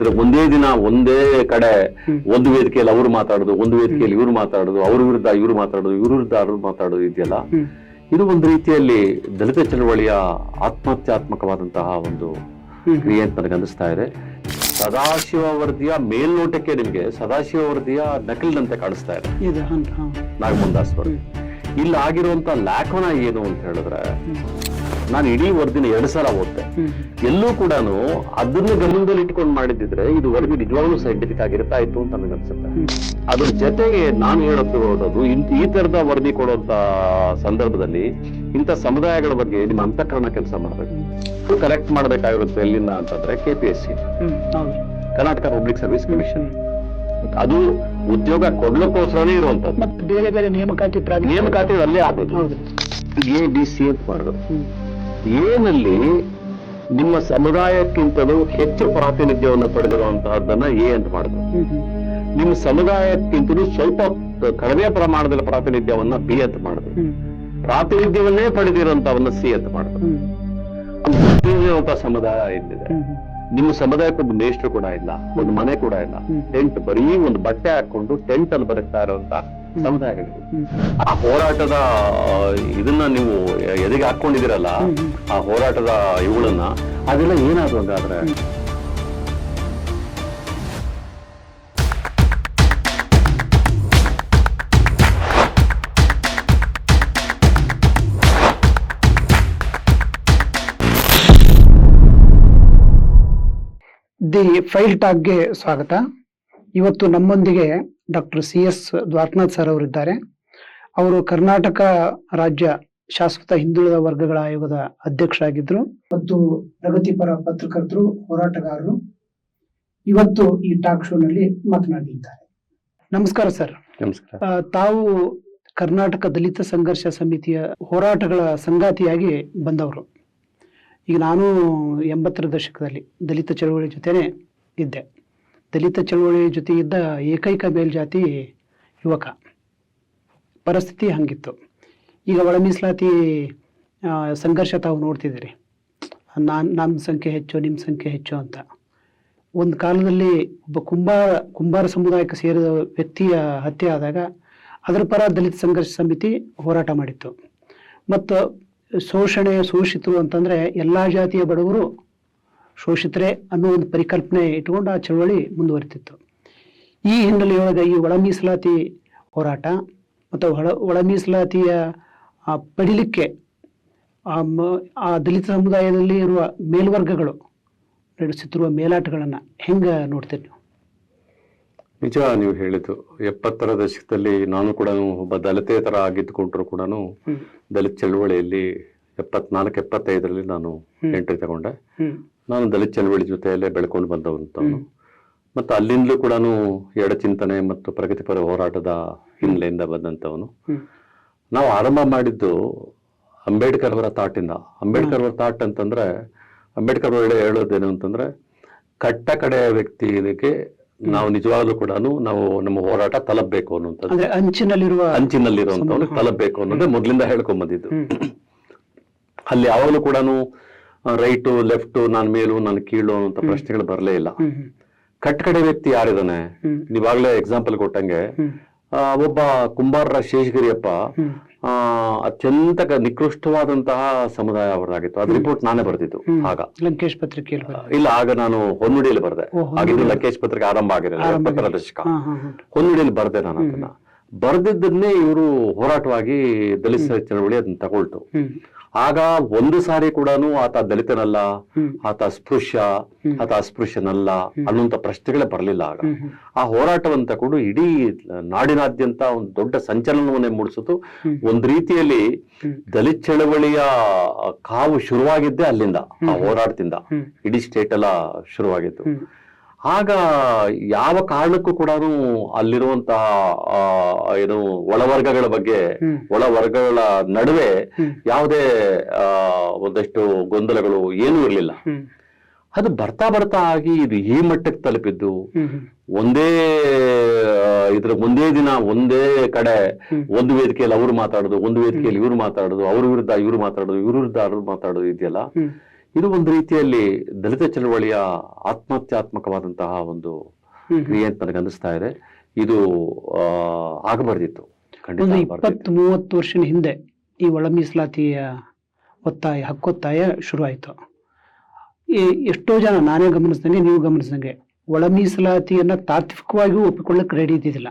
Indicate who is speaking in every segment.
Speaker 1: ಅಂದ್ರೆ ಒಂದೇ ದಿನ ಒಂದೇ ಕಡೆ ಒಂದು ವೇದಿಕೆಯಲ್ಲಿ ಅವ್ರು ಮಾತಾಡೋದು ಒಂದು ವೇದಿಕೆಯಲ್ಲಿ ಇವ್ರು ಮಾತಾಡೋದು ಅವ್ರ ವಿರುದ್ಧ ಇವ್ರು ಮಾತಾಡೋದು ಇವ್ರ ವಿರುದ್ಧ ಅವ್ರು ಮಾತಾಡೋದು ಇದೆಯಲ್ಲ? ಇದು ಒಂದು ರೀತಿಯಲ್ಲಿ ದಲಿತ ಚಳವಳಿಯ ಆತ್ಮಹತ್ಯಾತ್ಮಕವಾದಂತಹ ಒಂದು. ಕ್ರಿಯೆ ಅಂತ ನನಗೆ ಅನಿಸ್ತಾ ಇದೆ. ಸದಾಶಿವ ವರದಿಯ ಮೇಲ್ನೋಟಕ್ಕೆ ನಿಮಗೆ ಸದಾಶಿವ ವರದಿಯ ನಕಲಿನಂತೆ ಕಾಣಿಸ್ತಾ ಇದೆ.
Speaker 2: ನಾಗಮೋಹನ್
Speaker 1: ದಾಸ್ ವರದಿ ಇಲ್ಲಿ ಆಗಿರುವಂತ ಲ್ಯಾಕೋನ ಏನು ಅಂತ ಹೇಳಿದ್ರೆ ನಾನು ಇಡೀ ವರದಿನ ಎರಡು ಸಲ ಓದ್ತೆ ಎಲ್ಲೂ ಕೂಡ ಅದನ್ನ ಗಮನದಲ್ಲಿ ಇಟ್ಕೊಂಡು ಮಾಡಿದ್ರೆ ಇದು ವರದಿ ನಿಜವಾಗ್ಲೂ ಸೈಂಟಿಫಿಕ್ ಆಗಿರ್ತಾ ಇತ್ತು ಅಂತ ನನಗೆ ಅನ್ಸುತ್ತೆ. ಅದ್ರ ಜೊತೆಗೆ ನಾನು ಹೇಳೋದು ಇಂತ ಈ ತರದ ವರದಿ ಕೊಡುವಂತ ಸಂದರ್ಭದಲ್ಲಿ ಇಂಥ ಸಮುದಾಯಗಳ ಬಗ್ಗೆ ನಿಮ್ಮ ಅಂತಃಕರಣ ಕೆಲಸ ಮಾಡಬೇಕು. ಕರೆಕ್ಟ್ ಮಾಡಬೇಕಾಗಿರುತ್ತೆ ಎಲ್ಲಿಂದ ಅಂತಂದ್ರೆ K P S C Karnataka public service commission ಅದು ಉದ್ಯೋಗ ಕೊಡ್ಲಕ್ಕೋಸ್ಕರನೇ ಇರುವಂತದ್ದು
Speaker 2: ಮತ್ತೆ ಬೇರೆ ಬೇರೆ ನೇಮಕಾತಿ
Speaker 1: ನೇಮಕಾತಿ ಅಲ್ಲೇ ಆಗೋದು ಎ ಡಿ ಸಿ ಎಫ್ ಮಾಡೋದು ಏನಲ್ಲಿ ನಿಮ್ಮ ಸಮುದಾಯಕ್ಕಿಂತಲೂ ಹೆಚ್ಚು ಪ್ರಾತಿನಿಧ್ಯವನ್ನು ಪಡೆದಿರುವಂತಹದ್ದನ್ನ ಎ ಅಂತ ಮಾಡಿದ್ರು. ನಿಮ್ಮ ಸಮುದಾಯಕ್ಕಿಂತಲೂ ಸ್ವಲ್ಪ ಕಡಿಮೆ ಪ್ರಮಾಣದಲ್ಲಿ ಪ್ರಾತಿನಿಧ್ಯವನ್ನ ಬಿ ಅಂತ ಮಾಡಿದ್ರು. ಪ್ರಾತಿನಿಧ್ಯವನ್ನೇ ಪಡೆದಿರುವಂತವನ್ನ ಸಿ ಅಂತ ಮಾಡಿದ್ರು. ಸಮುದಾಯ ಇಲ್ಲಿದೆ. ನಿಮ್ಮ ಸಮುದಾಯಕ್ಕೆ ಒಂದು ಮೇಷ್ಟ್ರು ಕೂಡ ಇಲ್ಲ ಒಂದು ಮನೆ ಕೂಡ ಇಲ್ಲ. ಟೆಂಟ್ ಬರೀ ಒಂದು ಬಟ್ಟೆ ಹಾಕೊಂಡು ಟೆಂಟ್ ಅಲ್ಲಿ ಬರುತ್ತಾ ಇರುವಂತ ಸಮುದಾಯಗಳಿವೆ
Speaker 2: ಹ್ಮ್.
Speaker 1: ಆ ಹೋರಾಟದ ಇದನ್ನ ನೀವು ಎದೆಗೆ ಹಾಕೊಂಡಿದ್ದೀರಲ್ಲ. ಆ ಹೋರಾಟದ ಇವುಗಳನ್ನ ಅದೆಲ್ಲ ಏನಾದ್ರು ಹಂಗಾದ್ರೆ
Speaker 2: ದಿ ಫೈಲ್ ಟಾಕ್ಗೆ ಸ್ವಾಗತ. ಇವತ್ತು ನಮ್ಮೊಂದಿಗೆ doctor C S Dwarakanath sir ಅವರಿದ್ದಾರೆ. ಅವರು ಕರ್ನಾಟಕ ರಾಜ್ಯ ಶಾಶ್ವತ ಹಿಂದುಳಿದ ವರ್ಗಗಳ ಆಯೋಗದ ಅಧ್ಯಕ್ಷರಾಗಿದ್ರು. ಮತ್ತು ಪ್ರಗತಿಪರ ಪತ್ರಕರ್ತರು ಹೋರಾಟಗಾರರು ಇವತ್ತು ಈ ಟಾಕ್ ಶೋನಲ್ಲಿ ಮಾತನಾಡಿದ್ದಾರೆ ನಮಸ್ಕಾರ ಸರ್.
Speaker 1: ನಮಸ್ಕಾರ.
Speaker 2: ತಾವು ಕರ್ನಾಟಕ ದಲಿತ ಸಂಘರ್ಷ ಸಮಿತಿಯ ಹೋರಾಟಗಳ ಸಂಗಾತಿಯಾಗಿ ಬಂದವರು. ಈಗ ನಾನು ಎಂಬತ್ತರ ದಶಕದಲ್ಲಿ ದಲಿತ ಚಳವಳಿ ಜೊತೆನೆ ಇದ್ದೆ. ದಲಿತ ಚಳವಳಿ ಜೊತೆ ಇದ್ದ ಏಕೈಕ ಮೇಲ್ಜಾತಿ ಯುವಕ. ಪರಿಸ್ಥಿತಿ ಹಂಗಿತ್ತು. ಈಗ ಒಳ ಮೀಸಲಾತಿ ಸಂಘರ್ಷ ತಾವು ನೋಡ್ತಿದ್ದೀರಿ. ನಾನು ನಮ್ಮ ಸಂಖ್ಯೆ ಹೆಚ್ಚು ನಿಮ್ಮ ಸಂಖ್ಯೆ ಹೆಚ್ಚು ಅಂತ. ಒಂದು ಕಾಲದಲ್ಲಿ ಒಬ್ಬ ಕುಂಬಾರ ಕುಂಬಾರ ಸಮುದಾಯಕ್ಕೆ ಸೇರಿದ ವ್ಯಕ್ತಿಯ ಹತ್ಯೆ ಆದಾಗ ಅದರ ಪರ ದಲಿತ ಸಂಘರ್ಷ ಸಮಿತಿ ಹೋರಾಟ ಮಾಡಿತ್ತು. ಮತ್ತು ಶೋಷಣೆ ಶೋಷಿತರು ಅಂತಂದರೆ ಎಲ್ಲ ಜಾತಿಯ ಬಡವರು ಶೋಷಿತರೆ ಅನ್ನೋ ಒಂದು ಪರಿಕಲ್ಪನೆ ಇಟ್ಕೊಂಡು ಆ ಚಳವಳಿ ಮುಂದುವರಿತಿತ್ತು. ಈ ಹಿನ್ನೆಲೆಯೊಳಗೆ ಈ ಒಳ ಮೀಸಲಾತಿ ಹೋರಾಟ ಮತ್ತು ಒಳ ಒಳ ಮೀಸಲಾತಿಯ ಆ, ಪಡಿಲಿಕ್ಕೆ ಆ ದಲಿತ ಸಮುದಾಯದಲ್ಲಿ ಇರುವ ಮೇಲ್ವರ್ಗಗಳು ನಡೆಸುತ್ತಿರುವ ಮೇಲಾಟಗಳನ್ನು ಹೆಂಗ ನೋಡ್ತೀರಿ ನೀವು?
Speaker 1: ನಿಜ ನೀವು ಹೇಳಿದ್ದು. ಎಪ್ಪತ್ತರ ದಶಕದಲ್ಲಿ ನಾನು ಕೂಡ ಒಬ್ಬ ದಲಿತೇತರ ಆಗಿದ್ದುಕೊಂಡ್ರು ಕೂಡ ದಲಿತ ಚಳುವಳಿಯಲ್ಲಿ ಎಪ್ಪತ್ನಾಲ್ಕು ಎಪ್ಪತ್ತೈದರಲ್ಲಿ ನಾನು. ಎಂಟ್ರಿ ತಗೊಂಡೆ. ನಾನು ದಲಿತ ಚಳವಳಿ ಜೊತೆಯಲ್ಲೇ ಬೆಳ್ಕೊಂಡು ಬಂದವಂತವನು. ಮತ್ತು ಅಲ್ಲಿಂದಲೂ ಕೂಡ ಎಡಚಿಂತನೆ ಮತ್ತು ಪ್ರಗತಿಪರ ಹೋರಾಟದ ಹಿನ್ನೆಲೆಯಿಂದ ಬಂದಂಥವನು ನಾವು ಆರಂಭ ಮಾಡಿದ್ದು ಅಂಬೇಡ್ಕರ್ ಅವರ ತಾಟಿಂದ. ಅಂಬೇಡ್ಕರ್ ಅವರ ತಾಟ್ ಅಂತಂದ್ರೆ ಅಂಬೇಡ್ಕರ್ ಅವರು ಹೇಳೋದೇನು ಅಂತಂದ್ರೆ ಕಟ್ಟ ಕಡೆಯ ವ್ಯಕ್ತಿಗೆ ನಾವು ನಿಜವಾಗ್ಲೂ ಕೂಡ ನಾವು ನಮ್ಮ ಹೋರಾಟ ತಲುಪಬೇಕು ಅನ್ನುವಂಥದ್ದು.
Speaker 2: ಅಂಚಿನಲ್ಲಿರುವ
Speaker 1: ಅಂಚಿನಲ್ಲಿರುವಂತವನು ತಲುಪಬೇಕು ಅನ್ನೋದೇ ಮೊದಲಿಂದ ಹೇಳ್ಕೊಂಡ್ ಬಂದಿದ್ದು.
Speaker 2: ಹ್ಮ್.
Speaker 1: ಅಲ್ಲಿ ಯಾವಾಗಲೂ ಕೂಡ ರೈಟು ಲೆಫ್ಟು ನಾನು ಮೇಲು ನಾನು ಕೀಳು ಅಂತ ಪ್ರಶ್ನೆಗಳು ಬರಲೇ ಇಲ್ಲ.
Speaker 2: ಹ್ಮ್ ಹ್ಮ್.
Speaker 1: ಕಡೆ ವ್ಯಕ್ತಿ ಯಾರಿದಾನೆ? ನೀವಾಗ್ಲೇ ಎಕ್ಸಾಂಪಲ್ ಕೊಟ್ಟಂಗೆ ಒಬ್ಬ ಕುಂಬಾರರ ಶೇಷಗಿರಿಯಪ್ಪ ಅತ್ಯಂತ ನಿಕೃಷ್ಟವಾದಂತಹ ಸಮುದಾಯ ಅವರಾಗಿತ್ತು ಅದ್ ರಿಪೋರ್ಟ್ ನಾನೇ
Speaker 2: ಹ್ಮ್.
Speaker 1: ಆಗ.
Speaker 2: ಲಂಕೇಶ್ ಪತ್ರಿಕೆಯಲ್ಲಿ
Speaker 1: ಇಲ್ಲ ಆಗ ನಾನು ಹೊನ್ನುಡಿಯಲ್ಲಿ ಬರ್ದೆ. ಆಗಿದ್ದು ಲಂಕೇಶ್ ಪತ್ರಿಕೆ ಆರಂಭ ಆಗಿರಲಿಲ್ಲ ದಶಕ ಹೊನ್ನುಡಿಯಲ್ಲಿ ಬರ್ದೆ ನಾನು ಅದನ್ನ. ಬರ್ದಿದ್ದನ್ನೇ ಇವರು ಹೋರಾಟವಾಗಿ ದಲಿತ ಚಳವಳಿ ಅದನ್ನ ತಗೊಳ್ತು. ಆಗ ಒಂದು ಸಾರಿ ಕೂಡ ಆತ ದಲಿತನಲ್ಲ ಆತ
Speaker 2: ಸ್ಪೃಶ್ಯ
Speaker 1: ಆತ ಅಸ್ಪೃಶ್ಯನಲ್ಲ ಅನ್ನುವಂತ ಪ್ರಶ್ನೆಗಳೇ ಬರಲಿಲ್ಲ ಆಗ. ಆ ಹೋರಾಟವನ್ನು ತಗೊಂಡು ಇಡೀ ನಾಡಿನಾದ್ಯಂತ ಒಂದು ದೊಡ್ಡ ಸಂಚಲನವನ್ನೇ ಮೂಡಿಸಿತು. ಒಂದು ರೀತಿಯಲ್ಲಿ. ದಲಿತ ಚಳವಳಿಯ ಕಾವು ಶುರುವಾಗಿದ್ದೇ ಅಲ್ಲಿಂದ ಆ ಹೋರಾಟದಿಂದ. ಇಡೀ ಸ್ಟೇಟ್ ಎಲ್ಲ ಶುರುವಾಗಿತ್ತು. ಆಗ ಯಾವ ಕಾರಣಕ್ಕೂ ಕೂಡ ಅಲ್ಲಿರುವಂತಹ ಆ, ಏನು ಒಳವರ್ಗಗಳ ಬಗ್ಗೆ. ಒಳವರ್ಗಗಳ ನಡುವೆ. ಯಾವುದೇ ಆ, ಒಂದಷ್ಟು ಗೊಂದಲಗಳು ಏನೂ ಇರಲಿಲ್ಲ. ಅದು ಬರ್ತಾ ಬರ್ತಾ ಆಗಿ ಇದು ಈ ಮಟ್ಟಕ್ಕೆ ತಲುಪಿದ್ದು ಒಂದೇ ಇದ್ರ ಒಂದೇ ದಿನ ಒಂದೇ ಕಡೆ ಒಂದು ವೇದಿಕೆಯಲ್ಲಿ ಅವ್ರು ಮಾತಾಡೋದು ಒಂದು ವೇದಿಕೆಯಲ್ಲಿ ಇವ್ರು ಮಾತಾಡೋದು ಅವ್ರ ವಿರುದ್ಧ ಇವ್ರು ಮಾತಾಡೋದು ಇವ್ರ ವಿರುದ್ಧ ಅವ್ರು ಮಾತಾಡೋದು ಇದೆಯಲ್ಲ? ಇದು ಒಂದು ರೀತಿಯಲ್ಲಿ ದಲಿತ ಚಳವಳಿಯ ಆತ್ಮಹತ್ಯಾತ್ಮಕವಾದಂತಹ ಒಂದು ಕ್ರಿಯೆ ಅಂತ ನನಗೆ ಅನಿಸ್ತಾ ಇದೆ. ಇದು ಆಗಬಾರ್ದಿತ್ತು.
Speaker 2: ಒಂದು ಇಪ್ಪತ್ತು ಮೂವತ್ತು ವರ್ಷದ ಹಿಂದೆ ಈ ಒಳ ಮೀಸಲಾತಿಯ ಒತ್ತಾಯ ಹಕ್ಕೊತ್ತಾಯ ಶುರುವಾಯಿತು. ಈ ಎಷ್ಟೋ ಜನ ನಾನೇ ಗಮನಿಸ್ದಂಗೆ ನೀವು ಗಮನಿಸ್ದಂಗೆ ಒಳ ಮೀಸಲಾತಿಯನ್ನ ತಾತ್ವಿಕವಾಗಿಯೂ ಒಪ್ಪಿಕೊಳ್ಳಕ್ಕೆ ರೆಡಿ ಇದ್ದಿದ್ದಿಲ್ಲ.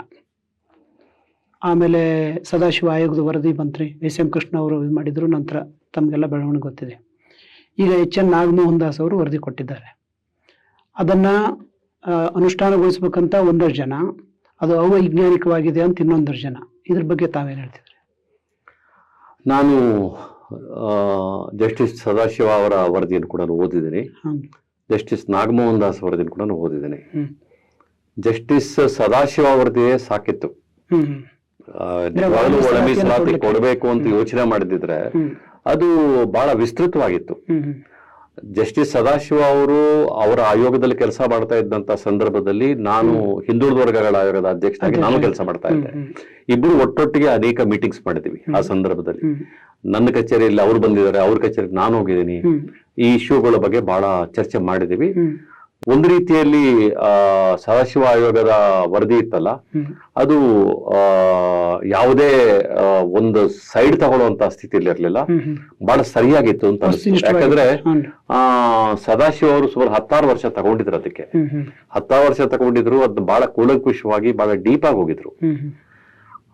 Speaker 2: ಆಮೇಲೆ ಸದಾಶಿವ ಆಯೋಗದ ವರದಿ ಮಂತ್ರಿ ಎಸ್ ಎಂ ಕೃಷ್ಣ ಅವರು ಇದು ಮಾಡಿದ್ರು ನಂತರ ತಮಗೆಲ್ಲ ಬೆಳವಣಿಗೆ ಗೊತ್ತಿದೆ. ಈಗ ಎಚ್ ಎನ್ ನಾಗಮೋಹನ್ ದಾಸ್ ಅವರು ವರದಿ ಕೊಟ್ಟಿದ್ದಾರೆ. ಅದನ್ನ ಅನುಷ್ಠಾನಗೊಳಿಸಬೇಕಂತ ಒಂದಷ್ಟು ಜನ ಅದು ಅವೈಜ್ಞಾನಿಕವಾಗಿದೆ ಅಂತ ಇನ್ನೊಂದಷ್ಟು ಜನ. ಇದ್ರ ಬಗ್ಗೆ ತಾವೇನು ಹೇಳ್ತಿದ್ರಿ?
Speaker 1: ನಾನು ಜಸ್ಟಿಸ್ ಸದಾಶಿವ ಅವರ ವರದಿಯನ್ನು ಕೂಡ ಓದಿದ್ದೀನಿ. ಜಸ್ಟಿಸ್ ನಾಗಮೋಹನ್ ದಾಸ್ ವರದಿಯನ್ನು ಕೂಡ ಓದಿದ್ದೀನಿ. ಜಸ್ಟಿಸ್ ಸದಾಶಿವ ವರದಿಯೇ ಸಾಕಿತ್ತು. ಕೊಡಬೇಕು ಅಂತ ಯೋಚನೆ ಮಾಡಿದ್ರೆ ಅದು ಬಹಳ ವಿಸ್ತೃತವಾಗಿತ್ತು. ಜಸ್ಟಿಸ್ ಸದಾಶಿವ ಅವರು ಅವರ ಆಯೋಗದಲ್ಲಿ ಕೆಲಸ ಮಾಡ್ತಾ ಇದ್ದಂತ ಸಂದರ್ಭದಲ್ಲಿ ನಾನು ಹಿಂದುಳಿದ ವರ್ಗಗಳ ಆಯೋಗದ ಅಧ್ಯಕ್ಷನಾಗಿ ನಾನು ಕೆಲಸ ಮಾಡ್ತಾ ಇದ್ದೆ. ಇಬ್ರು ಒಟ್ಟೊಟ್ಟಿಗೆ ಅನೇಕ ಮೀಟಿಂಗ್ಸ್ ಮಾಡಿದ್ವಿ ಆ ಸಂದರ್ಭದಲ್ಲಿ. ನನ್ನ ಕಚೇರಿಯಲ್ಲಿ ಅವ್ರು ಬಂದಿದ್ದಾರೆ ಅವ್ರ ಕಚೇರಿಗೆ ನಾನು ಹೋಗಿದ್ದೀನಿ. ಈ ಇಶ್ಯೂಗಳ ಬಗ್ಗೆ ಬಹಳ ಚರ್ಚೆ ಮಾಡಿದೀವಿ ಒಂದು ರೀತಿಯಲ್ಲಿ ಆ ಸದಾಶಿವ ಆಯೋಗದ ವರದಿ ಇತ್ತಲ್ಲ ಅದು ಯಾವುದೇ ಒಂದು ಸೈಡ್ ತಗೊಳ್ಳುವಂತ ಸ್ಥಿತಿಯಲ್ಲಿ ಇರಲಿಲ್ಲ. ಬಹಳ ಸರಿಯಾಗಿತ್ತು ಅಂತ ಯಾಕಂದ್ರೆ ಆ ಸದಾಶಿವ ಅವರು ಸುಮಾರು ಹತ್ತಾರು ವರ್ಷ ತಗೊಂಡಿದ್ರು ಅದಕ್ಕೆ. ಹತ್ತಾರು ವರ್ಷ ತಗೊಂಡಿದ್ರು ಅದ್ ಬಹಳ ಕೂಲಂಕುಷವಾಗಿ ಬಹಳ ಡೀಪ್ ಆಗಿ ಹೋಗಿದ್ರು